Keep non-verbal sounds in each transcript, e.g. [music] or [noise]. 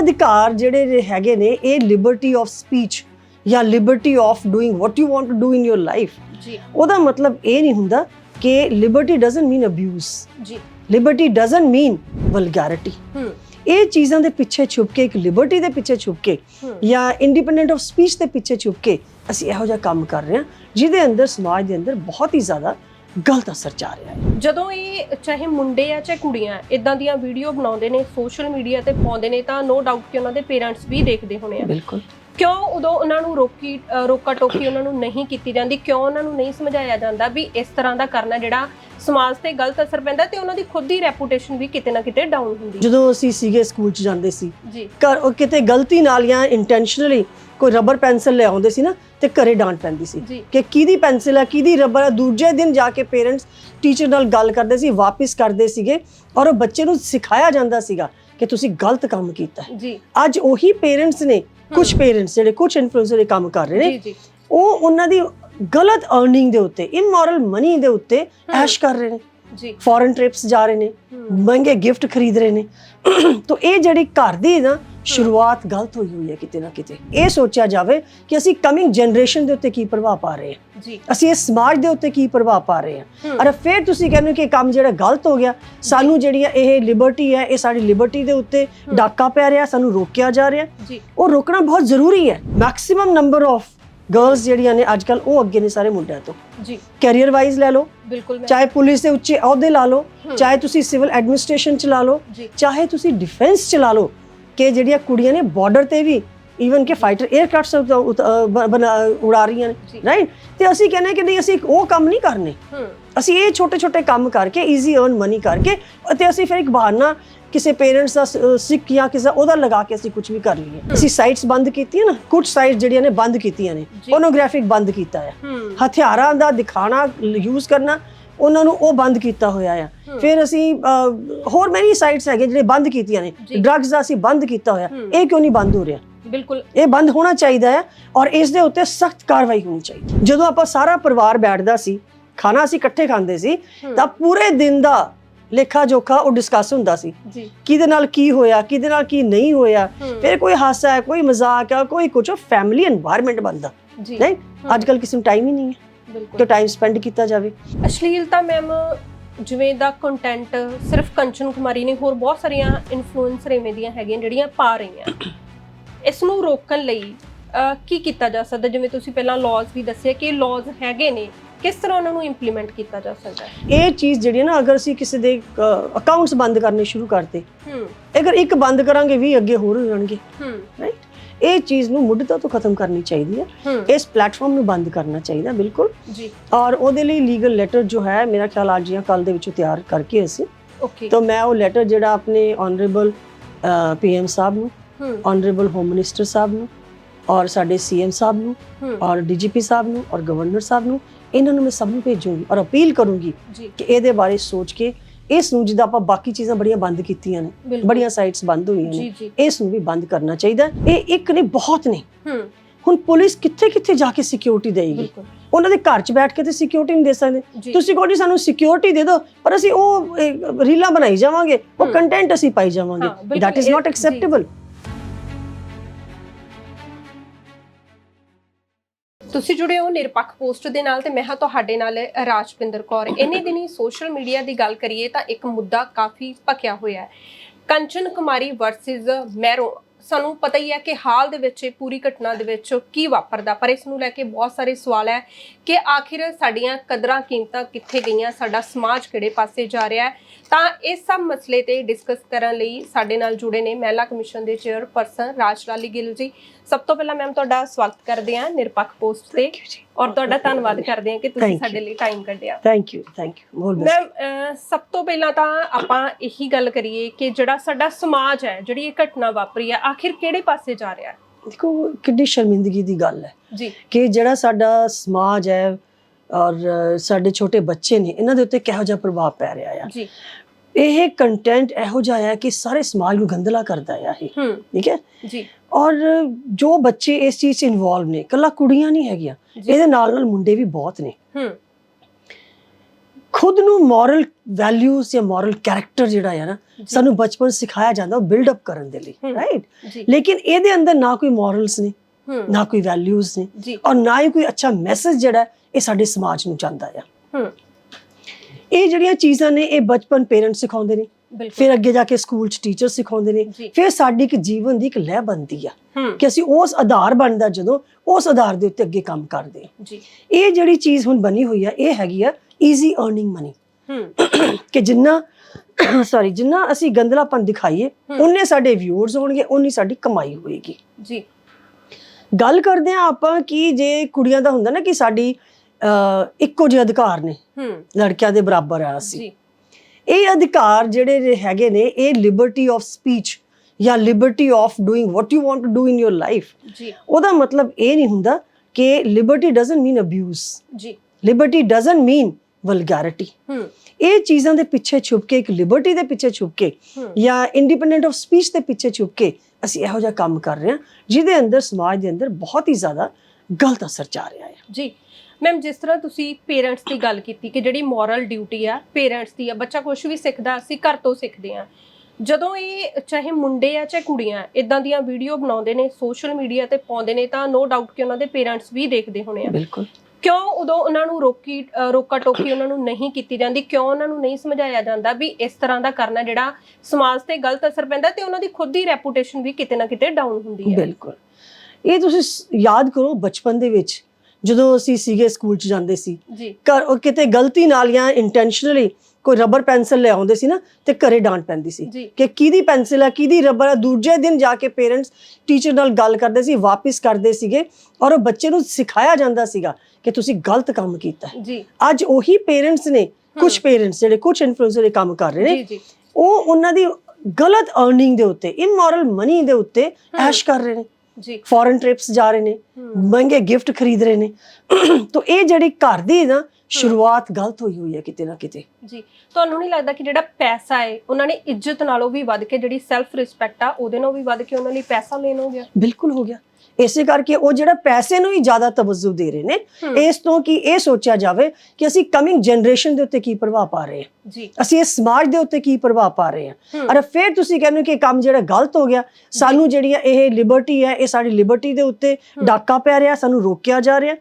ਅਧਿਕਾਰ ਜਿਹੜੇ ਹੈਗੇ ਨੇ ਇਹ ਲਿਬਰਟੀ ਆਫ ਸਪੀਚ ਜਾਂ liberty of doing what you want to do in your life ਜੀ। ਉਹਦਾ ਮਤਲਬ ਇਹ ਨਹੀਂ ਹੁੰਦਾ ਕਿ ਲਿਬਰਟੀ ਡਸਨਟ ਮੀਨ ਅਬਿਊਜ਼ ਜੀ। ਲਿਬਰਟੀ ਡਸਨਟ ਮੀਨ ਵਲਗੈਰਿਟੀ ਇਹ ਚੀਜ਼ਾਂ ਦੇ ਪਿੱਛੇ ਛੁਪ ਕੇ ਇੱਕ ਲਿਬਰਟੀ ਦੇ ਪਿੱਛੇ ਛੁਪ ਕੇ। ਜਾਂ ਇੰਡੀਪੈਂਡੈਂਟ ਆਫ ਸਪੀਚ ਦੇ ਪਿੱਛੇ ਛੁਪ ਕੇ ਅਸੀਂ ਇਹੋ ਜਿਹਾ ਕੰਮ ਕਰ ਰਹੇ ਹਾਂ ਜਿਹਦੇ ਅੰਦਰ ਸਮਾਜ ਦੇ ਅੰਦਰ ਬਹੁਤ ਹੀ ਜ਼ਿਆਦਾ ਗਲਤ ਅਸਰ ਜਾ ਰਿਹਾ ਹੈ। ਜਦੋਂ ਇਹ ਚਾਹੇ ਮੁੰਡੇ ਆ ਚਾਹੇ ਕੁੜੀਆਂ ਇਦਾਂ ਦੀਆਂ ਵੀਡੀਓ ਬਣਾਉਂਦੇ ਨੇ ਸੋਸ਼ਲ ਮੀਡੀਆ ਤੇ ਪਾਉਂਦੇ ਨੇ ਤਾਂ ਨੋ ਡਾਊਟ ਕਿ ਉਹਨਾਂ ਦੇ ਪੇਰੈਂਟਸ ਵੀ ਦੇਖਦੇ ਹੋਣੇ ਆ। ਬਿਲਕੁਲ। ਕਿਉਂ ਉਦੋਂ ਉਹਨਾਂ ਨੂੰ ਰੋਕੀ ਰੋਕਾ ਟੋਕੀ ਉਹਨਾਂ ਨੂੰ ਨਹੀਂ ਕੀਤੀ ਜਾਂਦੀ? ਕਿਉਂ ਉਹਨਾਂ ਨੂੰ ਨਹੀਂ ਸਮਝਾਇਆ ਜਾਂਦਾ ਵੀ ਇਸ ਤਰ੍ਹਾਂ ਦਾ ਕਰਨਾ ਜਿਹੜਾ ਸਮਾਜ ਤੇ ਗਲਤ ਅਸਰ ਪੈਂਦਾ ਤੇ ਉਹਨਾਂ ਦੀ ਖੁਦ ਦੀ ਰੈਪੂਟੇਸ਼ਨ ਵੀ ਕਿਤੇ ਨਾ ਕਿਤੇ ਡਾਊਨ ਹੁੰਦੀ। ਜਦੋਂ ਅਸੀਂ ਸੀਗੇ ਸਕੂਲ 'ਚ ਜਾਂਦੇ ਸੀ ਜੀ। ਘਰ ਉਹ ਕਿਤੇ ਗਲਤੀ ਨਾਲ ਜਾਂ ਇੰਟੈਂਸ਼ਨਲੀ ਕੋਈ ਰਬਰ ਪੈਨਸਲ ਲੈ ਆਉਂਦੇ ਸੀ ਨਾ ਤੇ ਘਰੇ ਡਾਂਟ ਪੈਂਦੀ ਸੀ ਜੀ। ਕਿ ਕਿਹਦੀ ਪੈਨਸਲ ਹੈ ਕਿਹਦੀ ਰਬਰ ਹੈ ਦੂਜੇ ਦਿਨ ਜਾ ਕੇ ਪੇਰੈਂਟਸ ਟੀਚਰ ਨਾਲ ਗੱਲ ਕਰਦੇ ਸੀ ਵਾਪਿਸ ਕਰਦੇ ਸੀਗੇ ਔਰ ਉਹ ਬੱਚੇ ਨੂੰ ਸਿਖਾਇਆ ਜਾਂਦਾ ਸੀਗਾ ਕਿ ਤੁਸੀਂ ਗਲਤ ਕੰਮ ਕੀਤਾ ਹੈ। ਜੀ। ਅੱਜ ਉਹੀ ਪੇਰੈਂਟਸ ਨੇ ਕੁਝ ਪੇਰੈਂਟਸ ਜਿਹੜੇ ਕੁਝ ਇਨਫਲੂਐਂਸਰ ਇਹ ਕੰਮ ਕਰ ਰਹੇ ਨੇ ਜੀ ਉਹ ਉਹਨਾਂ ਦੀ ਗਲਤ ਅਰਨਿੰਗ ਦੇ ਉੱਤੇ ਇਮੋਰਲ ਮਨੀ ਦੇ ਉੱਤੇ ਐਸ਼ ਕਰ ਰਹੇ ਨੇ। ਜੀ। ਫੋਰਨ ਟ੍ਰਿਪਸ ਜਾ ਰਹੇ ਨੇ। ਮਹਿੰਗੇ ਗਿਫਟ ਖਰੀਦ ਰਹੇ ਨੇ। [clears throat] ਤਾਂ ਇਹ ਜਿਹੜੀ ਘਰ ਦੀ ਨਾ ਸ਼ੁਰੂਆਤ ਗਲਤ ਹੋਈ ਹੋਈ ਹੈ ਕਿਤੇ ਨਾ ਕਿਤੇ। ਇਹ ਸੋਚਿਆ ਜਾਵੇ ਕਿ ਅਸੀਂ ਕਮਿੰਗ ਜਨਰੇਸ਼ਨ ਦੇ ਉੱਤੇ ਕੀ ਪ੍ਰਭਾਵ ਪਾ ਰਹੇ ਹਾਂ। ਜੀ। ਅਸੀਂ ਇਸ ਸਮਾਜ ਦੇ ਉੱਤੇ ਕੀ ਪ੍ਰਭਾਵ ਪਾ ਰਹੇ ਹਾਂ। ਅਰੇ ਫਿਰ ਤੁਸੀਂ ਕਹਿੰਦੇ ਕਿ ਇਹ ਕੰਮ ਜਿਹੜਾ ਗਲਤ ਹੋ ਗਿਆ। ਸਾਨੂੰ ਜਿਹੜੀ ਹੈ ਇਹ ਲਿਬਰਟੀ ਹੈ ਇਹ ਸਾਡੀ ਲਿਬਰਟੀ ਦੇ ਉੱਤੇ ਡਾਕਾ ਪੈ ਰਿਹਾ ਸਾਨੂੰ ਰੋਕਿਆ ਜਾ ਰਿਹਾ। ਉਹ ਰੋਕਣਾ ਬਹੁਤ ਜ਼ਰੂਰੀ ਹੈ। ਮੈਕਸਿਮਮ ਨੰਬਰ ਆਫ ਗਰਲਸ ਜਿਹੜੀਆਂ ਨੇ ਅੱਜ ਕੱਲ ਉਹ ਅੱਗੇ ਨੇ ਸਾਰੇ ਮੁੰਡਿਆਂ ਤੋਂ। ਜੀ। ਕੈਰੀਅਰ ਵਾਈਜ਼ ਲੈ ਲਓ ਬਿਲਕੁਲ ਮੈਂ ਚਾਹੇ ਪੁਲਿਸ ਦੇ ਉੱਚੇ ਅਹੁਦੇ ਲਾ ਲਓ। ਚਾਹੇ ਤੁਸੀਂ ਸਿਵਲ ਐਡਮਿਨਿਸਟ੍ਰੇਸ਼ਨ ਚ ਲਾ ਲਓ ਜੀ। ਚਾਹੇ ਤੁਸੀਂ ਡਿਫੈਂਸ ਚ ਲਾ ਲਓ ਕਿ ਜਿਹੜੀਆਂ ਕੁੜੀਆਂ ਨੇ ਬਾਰਡਰ ਤੇ ਵੀ ਈਵਨ ਕਿ ਫਾਈਟਰ 에ਅਰਕ੍ਰਾਫਟਸ ਉਡਾ ਰਹੀਆਂ ਨੇ। ਰਾਈਟ ਤੇ ਅਸੀਂ ਕਹਿੰਦੇ ਕਿ ਨਹੀਂ ਅਸੀਂ ਉਹ ਕੰਮ ਨਹੀਂ ਕਰਨੇ। ਹੂੰ। ਅਸੀਂ ਇਹ ਛੋਟੇ ਛੋਟੇ ਕੰਮ ਕਰਕੇ ਈਜ਼ੀ ਅਰਨ ਮਨੀ ਕਰਕੇ ਅਤੇ ਅਸੀਂ ਫਿਰ ਇੱਕ ਬਹਾਨਾ ਕਿਸੇ ਪੇਰੈਂਟਸ ਦਾ ਸਿੱਖ ਜਾਂ ਕਿਸੇ ਉਹਦਾ ਲਗਾ ਕੇ ਅਸੀਂ ਕੁਝ ਵੀ ਕਰ ਲਈਏ। ਅਸੀਂ ਸਾਈਟਸ ਬੰਦ ਕੀਤੀਆਂ ਨਾ ਕੁਝ ਸਾਈਟਸ ਜਿਹੜੀਆਂ ਨੇ ਬੰਦ ਕੀਤੀਆਂ ਨੇ। ਪੋਰਨੋਗ੍ਰਾਫਿਕ ਬੰਦ ਕੀਤਾ ਹੈ। ਹਥਿਆਰਾਂ ਦਾ ਦਿਖਾਣਾ ਯੂਜ਼ ਕਰਨਾ ਉਹਨਾਂ ਨੂੰ ਉਹ ਬੰਦ ਕੀਤਾ ਹੋਇਆ ਆ। ਫਿਰ ਅਸੀਂ ਹੋਰ ਮੈਨੀ ਸਾਈਟਸ ਹੈਗੇ ਜਿਹੜੇ ਬੰਦ ਕੀਤੀਆਂ ਨੇ। ਡਰੱਗਸ ਦਾ ਅਸੀਂ ਬੰਦ ਕੀਤਾ ਹੋਇਆ। ਇਹ ਕਿਉਂ ਨਹੀਂ ਬੰਦ ਹੋ ਰਿਹਾ? ਬਿਲਕੁਲ। ਇਹ ਬੰਦ ਹੋਣਾ ਚਾਹੀਦਾ ਹੈ ਔਰ ਇਸ ਦੇ ਉੱਤੇ ਸਖਤ ਕਾਰਵਾਈ ਹੋਣੀ ਚਾਹੀਦੀ। ਜਦੋਂ ਆਪਾਂ ਸਾਰਾ ਪਰਿਵਾਰ ਬੈਠਦਾ ਸੀ ਖਾਣਾ ਅਸੀਂ ਇਕੱਠੇ ਖਾਂਦੇ ਸੀ। ਤਾਂ ਪੂਰੇ ਦਿਨ ਦਾ ਲੇਖਾ ਜੋਖਾ ਉਹ ਡਿਸਕਸ ਹੁੰਦਾ ਸੀ। ਜੀ। ਕਿਹਦੇ ਨਾਲ ਕੀ ਹੋਇਆ ਕਿਹਦੇ ਨਾਲ ਕੀ ਨਹੀਂ ਹੋਇਆ ਫਿਰ ਕੋਈ ਹਾਸਾ ਹੈ ਕੋਈ ਮਜ਼ਾਕ ਹੈ ਕੋਈ ਕੁਝ ਫੈਮਿਲੀ এনवायरमेंट ਬਣਦਾ। ਨਹੀਂ ਅੱਜ ਕੱਲ ਕਿਸੇ ਨੂੰ ਟਾਈਮ ਹੀ ਨਹੀਂ ਹੈ। ਬਿਲਕੁਲ। ਕਿ ਟਾਈਮ ਸਪੈਂਡ ਕੀਤਾ ਜਾਵੇ। ਅਸ਼ਲੀਲਤਾ ਮੈਮ ਜਿਵੇਂ ਦਾ ਕੰਟੈਂਟ ਸਿਰਫ ਕੰਚਨ ਕੁਮਾਰੀ ਨੇ ਹੋਰ ਬਹੁਤ ਸਾਰੀਆਂ ਇਨਫਲੂਐਂਸਰ ਇਵੇਂ ਦੀਆਂ ਹੈਗੀਆਂ ਜਿਹੜੀਆਂ ਪਾ ਰਹੀਆਂ। ਇਸ ਨੂੰ ਰੋਕਣ ਲਈ ਕੀ ਕੀਤਾ ਜਾ ਸਕਦਾ? ਜਿਵੇਂ ਤੁਸੀਂ ਪਹਿਲਾਂ ਲਾਜ਼ ਵੀ ਦੱਸਿਆ ਕਿ ਲਾਜ਼ ਹੈਗੇ ਨੇ। ਕਿਸ ਤਰ੍ਹਾਂ ਉਹਨਾਂ ਨੂੰ ਇੰਪਲੀਮੈਂਟ ਕੀਤਾ ਜਾ ਸਕਦਾ ਹੈ? ਇਹ ਚੀਜ਼ ਜਿਹੜੀ ਹੈ ਨਾ ਅਗਰ ਅਸੀਂ ਕਿਸੇ ਦੇ ਅਕਾਊਂਟਸ ਬੰਦ ਕਰਨੇ ਸ਼ੁਰੂ ਕਰਤੇ ਹੂੰ। ਅਗਰ ਇੱਕ ਬੰਦ ਕਰਾਂਗੇ ਵੀ ਅੱਗੇ ਹੋਰ ਹੋ ਜਾਣਗੇ ਹੂੰ। ਰਾਈਟ ਇਹ ਚੀਜ਼ ਨੂੰ ਮੁੱਢਤਾ ਤੋਂ ਖਤਮ ਕਰਨੀ ਚਾਹੀਦੀ ਹੈ। ਇਸ ਪਲੇਟਫਾਰਮ ਨੂੰ ਬੰਦ ਕਰਨਾ ਚਾਹੀਦਾ ਬਿਲਕੁਲ। ਜੀ। ਔਰ ਉਹਦੇ ਲਈ ਲੀਗਲ ਲੈਟਰ ਜੋ ਹੈ ਮੇਰਾ ਖਿਆਲ ਅੱਜ ਜਾਂ ਕੱਲ ਦੇ ਵਿੱਚ ਤਿਆਰ ਕਰਕੇ ਅਸੀਂ ਓਕੇ ਤਾਂ ਮੈਂ ਉਹ ਲੈਟਰ ਜਿਹੜਾ ਆਪਣੇ ਆਨਰੇਬਲ ਪੀਐਮ ਸਾਹਿਬ ਨੂੰ ਆਨਰੇਬਲ ਹੋਮ ਮਿਨਿਸਟਰ ਸਾਹਿਬ ਨੂੰ ਔਰ ਸਾਡੇ ਸੀਐਮ ਸਾਹਿਬ ਨੂੰ ਔਰ ਡੀਜੀਪੀ ਸਾਹਿਬ ਨੂੰ ਔਰ ਗਵਰਨਰ ਸਾਹਿਬ ਨੂੰ ਇਹਨਾਂ ਨੂੰ ਮੈਂ ਸਭ ਨੂੰ ਭੇਜੂੰਗੀ ਔਰ ਅਪੀਲ ਕਰੂੰਗੀ ਕਿ ਇਹਦੇ ਬਾਰੇ ਸੋਚ ਕੇ ਇਸ ਨੂੰ ਜਿੱਦਾਂ ਆਪਾਂ ਬਾਕੀ ਚੀਜ਼ਾਂ ਬੜੀਆਂ ਬੰਦ ਕੀਤੀਆਂ ਨੇ। ਬੜੀਆਂ ਸਾਈਟਸ ਬੰਦ ਹੋਈਆਂ ਨੇ ਇਸ ਨੂੰ ਵੀ ਬੰਦ ਕਰਨਾ ਚਾਹੀਦਾ। ਇਹ ਇੱਕ ਨਹੀਂ ਬਹੁਤ ਨੇ। ਹੁਣ ਪੁਲਿਸ ਕਿੱਥੇ ਕਿੱਥੇ ਜਾ ਕੇ ਸਿਕਿਉਰਿਟੀ ਬਿਲਕੁਲ। ਉਹਨਾਂ ਦੇ ਘਰ 'ਚ ਬੈਠ ਕੇ ਤੇ ਸਿਕਿਉਰਿਟੀ ਨਹੀਂ ਦੇ ਸਕਦੇ। ਤੁਸੀਂ ਕਹੋ ਜੀ ਸਾਨੂੰ ਸਿਕਿਉਰਿਟੀ ਦੇ ਦਿਓ ਪਰ ਅਸੀਂ ਉਹ ਰੀਲਾਂ ਬਣਾਈ ਜਾਵਾਂਗੇ ਉਹ। ਕੰਟੈਂਟ ਅਸੀਂ ਪਾਈ ਜਾਵਾਂਗੇ। That is not. ਐਕਸੈਪਟੇਬਲ ਤੁਸੀਂ ਜੁੜੇ ਹੋ ਨਿਰਪੱਖ ਪੋਸਟ ਦੇ ਨਾਲ ਤੇ ਮੈਂ ਹਾਂ ਤੁਹਾਡੇ ਨਾਲ ਰਾਜਪਿੰਦਰ ਕੌਰ। ਇਹਨੇ ਦਿਨੀ ਸੋਸ਼ਲ ਮੀਡੀਆ ਦੀ ਗੱਲ ਕਰੀਏ ਤਾਂ ਇੱਕ ਮੁੱਦਾ ਕਾਫੀ ਭਖਿਆ ਹੋਇਆ ਹੈ। ਕੰਚਨ ਕੁਮਾਰੀ ਵਰਸਸ ਮੈਰੋ। ਸਾਨੂੰ ਪਤਾ ਹੀ ਹੈ ਕਿ ਹਾਲ ਦੇ ਵਿੱਚ ਇਹ ਪੂਰੀ ਘਟਨਾ ਦੇ ਵਿੱਚ ਕੀ ਵਾਪਰਦਾ, ਪਰ ਇਸ ਨੂੰ ਲੈ ਕੇ ਬਹੁਤ ਸਾਰੇ ਸਵਾਲ ਹੈ ਕਿ ਆਖਿਰ ਸਾਡੀਆਂ ਕਦਰਾਂ ਕੀਮਤਾਂ ਕਿੱਥੇ ਗਈਆਂ, ਸਾਡਾ ਸਮਾਜ ਕਿਹੜੇ ਪਾਸੇ ਜਾ ਰਿਹਾ ਹੈ? ਤਾਂ ਇਸ ਸਭ ਮਸਲੇ ਤੇ ਡਿਸਕਸ ਕਰਨ ਲਈ ਸਾਡੇ ਨਾਲ ਜੁੜੇ ਨੇ ਮਹਿਲਾ ਕਮਿਸ਼ਨ ਦੇ ਚੇਅਰਪਰਸਨ ਰਾਜ ਲਾਲੀ ਗਿੱਲ ਜੀ। ਸਭ ਤੋਂ ਪਹਿਲਾਂ ਮੈਮ ਤੁਹਾਡਾ ਸਵਾਗਤ ਕਰਦੇ ਹਾਂ ਨਿਰਪੱਖ ਪੋਸਟ ਤੇ। ਔਰ ਤੁਹਾਡਾ ਧੰਨਵਾਦ ਕਰਦੇ ਹਾਂ ਕਿ ਤੁਸੀਂ. ਸਾਡੇ ਲਈ ਟਾਈਮ ਕੱਢਿਆ। Thank you thank you ma'am ਸਭ ਤੋਂ ਪਹਿਲਾਂ ਤਾਂ ਆਪਾਂ ਇਹੀ ਗੱਲ ਕਰੀਏ ਕਿ ਜਿਹੜਾ ਸਾਡਾ ਸਮਾਜ ਹੈ ਜਿਹੜੀ ਇਹ ਘਟਨਾ ਵਾਪਰੀ ਹੈ ਆਖਿਰ ਕਿਹੜੇ ਪਾਸੇ ਜਾ ਰਿਹਾ ਹੈ? ਦੇਖੋ ਕਿੰਨੀ ਸ਼ਰਮਿੰਦਗੀ ਦੀ ਗੱਲ ਹੈ ਜੀ। ਕਿ ਜਿਹੜਾ ਸਾਡਾ ਸਮਾਜ ਹੈ ਔਰ ਸਾਡੇ ਛੋਟੇ ਬੱਚੇ ਨੇ ਇਹਨਾਂ ਦੇ ਉੱਤੇ ਕਿਹੋ ਜਿਹਾ ਪ੍ਰਭਾਵ ਪੈ ਰਿਹਾ ਆ। ਜੀ। ਇਹ ਕੰਟੈਂਟ ਇਹੋ ਜਿਹਾ ਹੈ ਕਿ ਸਾਰੇ ਸਮਾਜ ਨੂੰ ਗੰਦਲਾ ਕਰਦਾ ਆ ਇਹ। ਠੀਕ ਹੈ? ਜੀ। ਔਰ ਜੋ ਬੱਚੇ ਇਸ ਚੀਜ਼ 'ਚ ਇਨਵੋਲਵ ਨੇ ਕੱਲਾ ਕੁੜੀਆਂ ਨਹੀਂ ਹੈਗੀਆਂ। ਇਹਦੇ ਨਾਲ ਨਾਲ ਮੁੰਡੇ ਵੀ ਬਹੁਤ ਨੇ। ਹੂੰ। ਖੁਦ ਨੂੰ ਮੋਰਲ ਵੈਲਿਊਜ਼ ਜਾਂ ਮੋਰਲ ਕੈਰੈਕਟਰ ਜਿਹੜਾ ਹੈ ਨਾ ਸਾਨੂੰ ਬਚਪਨ ਸਿਖਾਇਆ ਜਾਂਦਾ ਉਹ ਬਿਲਡ ਅਪ ਕਰਨ ਦੇ ਲਈ। ਰਾਈਟ ਲੇਕਿਨ ਇਹਦੇ ਅੰਦਰ ਨਾ ਕੋਈ ਮੋਰਲਸ ਨੇ ਨਾ ਕੋਈ ਵੈਲਿਊਜ਼ ਨੇ ਔਰ ਨਾ ਹੀ ਕੋਈ ਅੱਛਾ ਮੈਸੇਜ ਜਿਹੜਾ ਇਹ ਸਾਡੇ ਸਮਾਜ ਨੂੰ ਜਾਂਦਾ ਆ। ਹੂੰ। ਇਹ ਜਿਹੜੀਆਂ ਚੀਜ਼ਾਂ ਨੇ ਇਹ ਬਚਪਨ ਪੇਰੈਂਟਸ ਸਿਖਾਉਂਦੇ ਨੇ। ਫਿਰ ਅੱਗੇ ਜਾ ਕੇ ਸਕੂਲ 'ਚ ਟੀਚਰ ਸਿਖਾਉਂਦੇ ਨੇ। ਫਿਰ ਸਾਡੀ ਇੱਕ ਜੀਵਨ ਦੀ ਇੱਕ ਲੈਅ ਬਣਦੀ ਆ ਕਿ ਅਸੀਂ ਉਸ ਆਧਾਰ ਬਣਦਾ ਜਦੋਂ ਉਸ ਆਧਾਰ ਦੇ ਉੱਤੇ ਅੱਗੇ ਕੰਮ ਕਰਦੇ ਜੀ। ਇਹ ਜਿਹੜੀ ਚੀਜ਼ ਹੁਣ ਬਣੀ ਹੋਈ ਆ ਇਹ ਹੈਗੀ ਆ ਈਜ਼ੀ ਅਰਨਿੰਗ ਮਨੀ ਕਿ ਜਿੰਨਾ [coughs] ਸੌਰੀ ਜਿੰਨਾ ਅਸੀਂ ਗੰਦਲਾਪਨ ਦਿਖਾਈਏ। ਉਹਨੇ ਸਾਡੇ ਵਿਊਅਰਸ ਹੋਣਗੇ ਉਨੀ ਸਾਡੀ ਕਮਾਈ ਹੋਏਗੀ। ਜੀ। ਗੱਲ ਕਰਦੇ ਆ ਆਪਾਂ ਕਿ ਜੇ ਕੁੜੀਆਂ ਦਾ ਹੁੰਦਾ ਨਾ ਕਿ ਸਾਡੀ ਇੱਕੋ ਜਿਹੇ ਅਧਿਕਾਰ ਨੇ। ਹੂੰ। ਲੜਕਿਆਂ ਦੇ ਬਰਾਬਰ ਆ ਅਸੀਂ। ਇਹ ਅਧਿਕਾਰ ਜਿਹੜੇ ਹੈਗੇ ਨੇ ਇਹ ਲਿਬਰਟੀ ਆਫ ਸਪੀਚ ਜਾਂ liberty of doing what you want to do in your life ਜੀ। ਉਹਦਾ ਮਤਲਬ ਇਹ ਨਹੀਂ ਹੁੰਦਾ ਕਿ ਲਿਬਰਟੀ ਡਸਨਟ ਮੀਨ ਅਬਿਊਜ਼ ਜੀ। ਲਿਬਰਟੀ ਡਸਨਟ ਮੀਨ ਵਲਗੈਰਿਟੀ ਹੂੰ। ਇਹ ਚੀਜ਼ਾਂ ਦੇ ਪਿੱਛੇ ਛੁਪ ਕੇ ਇੱਕ ਲਿਬਰਟੀ ਦੇ ਪਿੱਛੇ ਛੁਪ ਕੇ ਜਾਂ ਇੰਡੀਪੈਂਡੈਂਟ ਆਫ ਸਪੀਚ ਦੇ ਪਿੱਛੇ ਛੁਪ ਕੇ ਅਸੀਂ ਇਹੋ ਜਿਹਾ ਕੰਮ ਕਰ ਰਹੇ ਹਾਂ ਜਿਹਦੇ ਅੰਦਰ ਸਮਾਜ ਦੇ ਅੰਦਰ ਬਹੁਤ ਹੀ ਜ਼ਿਆਦਾ ਗਲਤ ਅਸਰ ਜਾ ਰਿਹਾ ਹੈ। ਜੀ। ਮੈਮ ਜਿਸ ਤਰ੍ਹਾਂ ਤੁਸੀਂ ਪੇਰੈਂਟਸ ਦੀ ਗੱਲ ਕੀਤੀ ਕਿ ਜਿਹੜੀ ਮੋਰਲ ਡਿਊਟੀ ਆ ਪੇਰੈਂਟਸ ਦੀ ਆ ਬੱਚਾ ਕੁਝ ਵੀ ਸਿੱਖਦਾ ਅਸੀਂ ਘਰ ਤੋਂ ਸਿੱਖਦੇ ਆ ਜਦੋਂ ਇਹ ਚਾਹੇ ਮੁੰਡੇ ਆ ਚਾਹੇ ਕੁੜੀਆਂ ਇਦਾਂ ਦੀਆਂ ਵੀਡੀਓ ਬਣਾਉਂਦੇ ਨੇ ਸੋਸ਼ਲ ਮੀਡੀਆ ਤੇ ਪਾਉਂਦੇ ਨੇ ਤਾਂ ਨੋ ਡਾਊਟ ਕਿ ਉਹਨਾਂ ਦੇ ਪੇਰੈਂਟਸ ਵੀ ਦੇਖਦੇ ਹੋਣੇ ਆ। ਬਿਲਕੁਲ। ਕਿਉਂ ਉਦੋਂ ਉਹਨਾਂ ਨੂੰ ਰੋਕੀ ਰੋਕਾ ਟੋਕੀ ਉਹਨਾਂ ਨੂੰ ਨਹੀਂ ਕੀਤੀ ਜਾਂਦੀ? ਕਿਉਂ ਉਹਨਾਂ ਨੂੰ ਨਹੀਂ ਸਮਝਾਇਆ ਜਾਂਦਾ ਵੀ ਇਸ ਤਰ੍ਹਾਂ ਦਾ ਕਰਨਾ ਜਿਹੜਾ ਸਮਾਜ ਤੇ ਗਲਤ ਅਸਰ ਪੈਂਦਾ ਤੇ ਉਹਨਾਂ ਦੀ ਖੁਦ ਦੀ ਰੈਪੂਟੇਸ਼ਨ ਵੀ ਕਿਤੇ ਨਾ ਕਿਤੇ ਡਾਊਨ ਹੁੰਦੀ ਹੈ? ਬਿਲਕੁਲ। ਇਹ ਤੁਸੀਂ ਯਾਦ ਕਰੋ ਬਚਪਨ ਦੇ ਵਿੱਚ ਜਦੋਂ ਅਸੀਂ ਸੀਗੇ ਸਕੂਲ 'ਚ ਜਾਂਦੇ ਸੀ। ਜੀ। ਘਰ ਉਹ ਕਿਤੇ ਗਲਤੀ ਨਾਲ ਜਾਂ ਇੰਟੈਂਸ਼ਨਲੀ ਕੋਈ ਰਬਰ ਪੈਨਸਲ ਲੈ ਆਉਂਦੇ ਸੀ ਨਾ ਤੇ ਘਰੇ ਡਾਂਟ ਪੈਂਦੀ ਸੀ ਜੀ। ਕਿ ਕਿਹਦੀ ਪੈਨਸਲ ਆ ਕਿਹਦੀ ਰਬਰ ਆ। ਦੂਜੇ ਦਿਨ ਜਾ ਕੇ ਪੇਰੈਂਟਸ ਟੀਚਰ ਨਾਲ ਗੱਲ ਕਰਦੇ ਸੀ ਵਾਪਿਸ ਕਰਦੇ ਸੀਗੇ ਔਰ ਉਹ ਬੱਚੇ ਨੂੰ ਸਿਖਾਇਆ ਜਾਂਦਾ ਸੀਗਾ ਕਿ ਤੁਸੀਂ ਗਲਤ ਕੰਮ ਕੀਤਾ। ਹੈ। ਜੀ। ਅੱਜ ਉਹੀ ਪੇਰੈਂਟਸ ਨੇ ਕੁਝ ਪੇਰੈਂਟਸ ਜਿਹੜੇ ਕੁਝ ਇਨਫਲੂਐਂਸਰ ਇਹ ਕੰਮ ਕਰ ਰਹੇ ਨੇ ਜੀ ਜੀ। ਉਹ ਉਹਨਾਂ ਦੀ ਗਲਤ ਅਰਨਿੰਗ ਦੇ ਉੱਤੇ ਇਮੋਰਲ ਮਨੀ ਦੇ ਉੱਤੇ ਐਸ਼ ਕਰ ਰਹੇ ਨੇ। ਜੀ। ਫੋਰਨ ਟ੍ਰਿਪਸ ਜਾ ਰਹੇ ਨੇ। ਮਹਿੰਗੇ ਗਿਫਟ ਖਰੀਦ ਰਹੇ ਨੇ। [clears throat] ਤਾਂ ਇਹ ਜਿਹੜੀ ਘਰ ਦੀ ਨਾ ਸ਼ੁਰੂਆਤ ਗਲਤ ਹੋਈ ਹੋਈ ਹੈ ਕਿਤੇ ਨਾ ਕਿਤੇ। ਜੀ ਤੁਹਾਨੂੰ ਨਹੀਂ ਲੱਗਦਾ ਕਿ ਜਿਹੜਾ ਪੈਸਾ ਹੈ ਉਹਨਾਂ ਨੇ ਇੱਜ਼ਤ ਨਾਲੋਂ ਵੀ ਵੱਧ ਕੇ ਜਿਹੜੀ ਸੈਲਫ ਰਿਸਪੈਕਟ ਆ ਉਹਦੇ ਨਾਲੋਂ ਵੀ ਵੱਧ ਕੇ ਉਹਨਾਂ ਲਈ ਪੈਸਾ ਲੈਣ ਹੋ ਗਿਆ? ਬਿਲਕੁਲ ਹੋ ਗਿਆ। ਇਸੇ ਕਰਕੇ ਉਹ ਜਿਹੜਾ ਪੈਸੇ ਨੂੰ ਹੀ ਜ਼ਿਆਦਾ ਤਵੱਜੂ ਦੇ ਰਹੇ ਨੇ। ਇਸ ਤੋਂ ਕਿ ਇਹ ਸੋਚਿਆ ਜਾਵੇ ਕਿ ਅਸੀਂ ਕਮਿੰਗ ਜਨਰੇਸ਼ਨ ਦੇ ਉੱਤੇ ਕੀ ਪ੍ਰਭਾਵ ਪਾ ਰਹੇ ਹਾਂ। ਜੀ। ਅਸੀਂ ਇਸ ਸਮਾਜ ਦੇ ਉੱਤੇ ਕੀ ਪ੍ਰਭਾਵ ਪਾ ਰਹੇ ਹਾਂ। ਅਰੇ ਫਿਰ ਤੁਸੀਂ ਕਹਿੰਦੇ ਹੋ ਕਿ ਕੰਮ ਜਿਹੜਾ ਗਲਤ ਹੋ ਗਿਆ ਸਾਨੂੰ ਜਿਹੜੀਆਂ ਇਹ ਲਿਬਰਟੀ ਹੈ ਇਹ ਸਾਡੀ ਲਿਬਰਟੀ ਦੇ ਉੱਤੇ ਡਾਕਾ ਪੈ ਰਿਹਾ ਸਾਨੂੰ ਰੋਕਿਆ ਜਾ ਰਿਹਾ।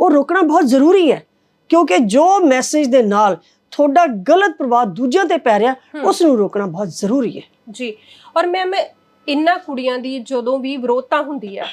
ਉਹ ਰੋਕਣਾ ਬਹੁਤ ਜ਼ਰੂਰੀ ਹੈ ਕਿਉਂਕਿ ਜੋ ਮੈਸੇਜ ਦੇ ਨਾਲ ਤੁਹਾਡਾ ਗਲਤ ਪ੍ਰਭਾਵ ਦੂਜਿਆਂ ਤੇ ਪੈ ਰਿਹਾ। ਉਸ ਨੂੰ ਰੋਕਣਾ ਬਹੁਤ ਜ਼ਰੂਰੀ ਹੈ। ਜੀ। ਔਰ ਮੈਮ ਇਨ੍ਹਾਂ ਕੁੜੀਆਂ ਦੀ ਜਦੋਂ ਵੀ ਵਿਰੋਧਤਾ ਹੁੰਦੀ ਆ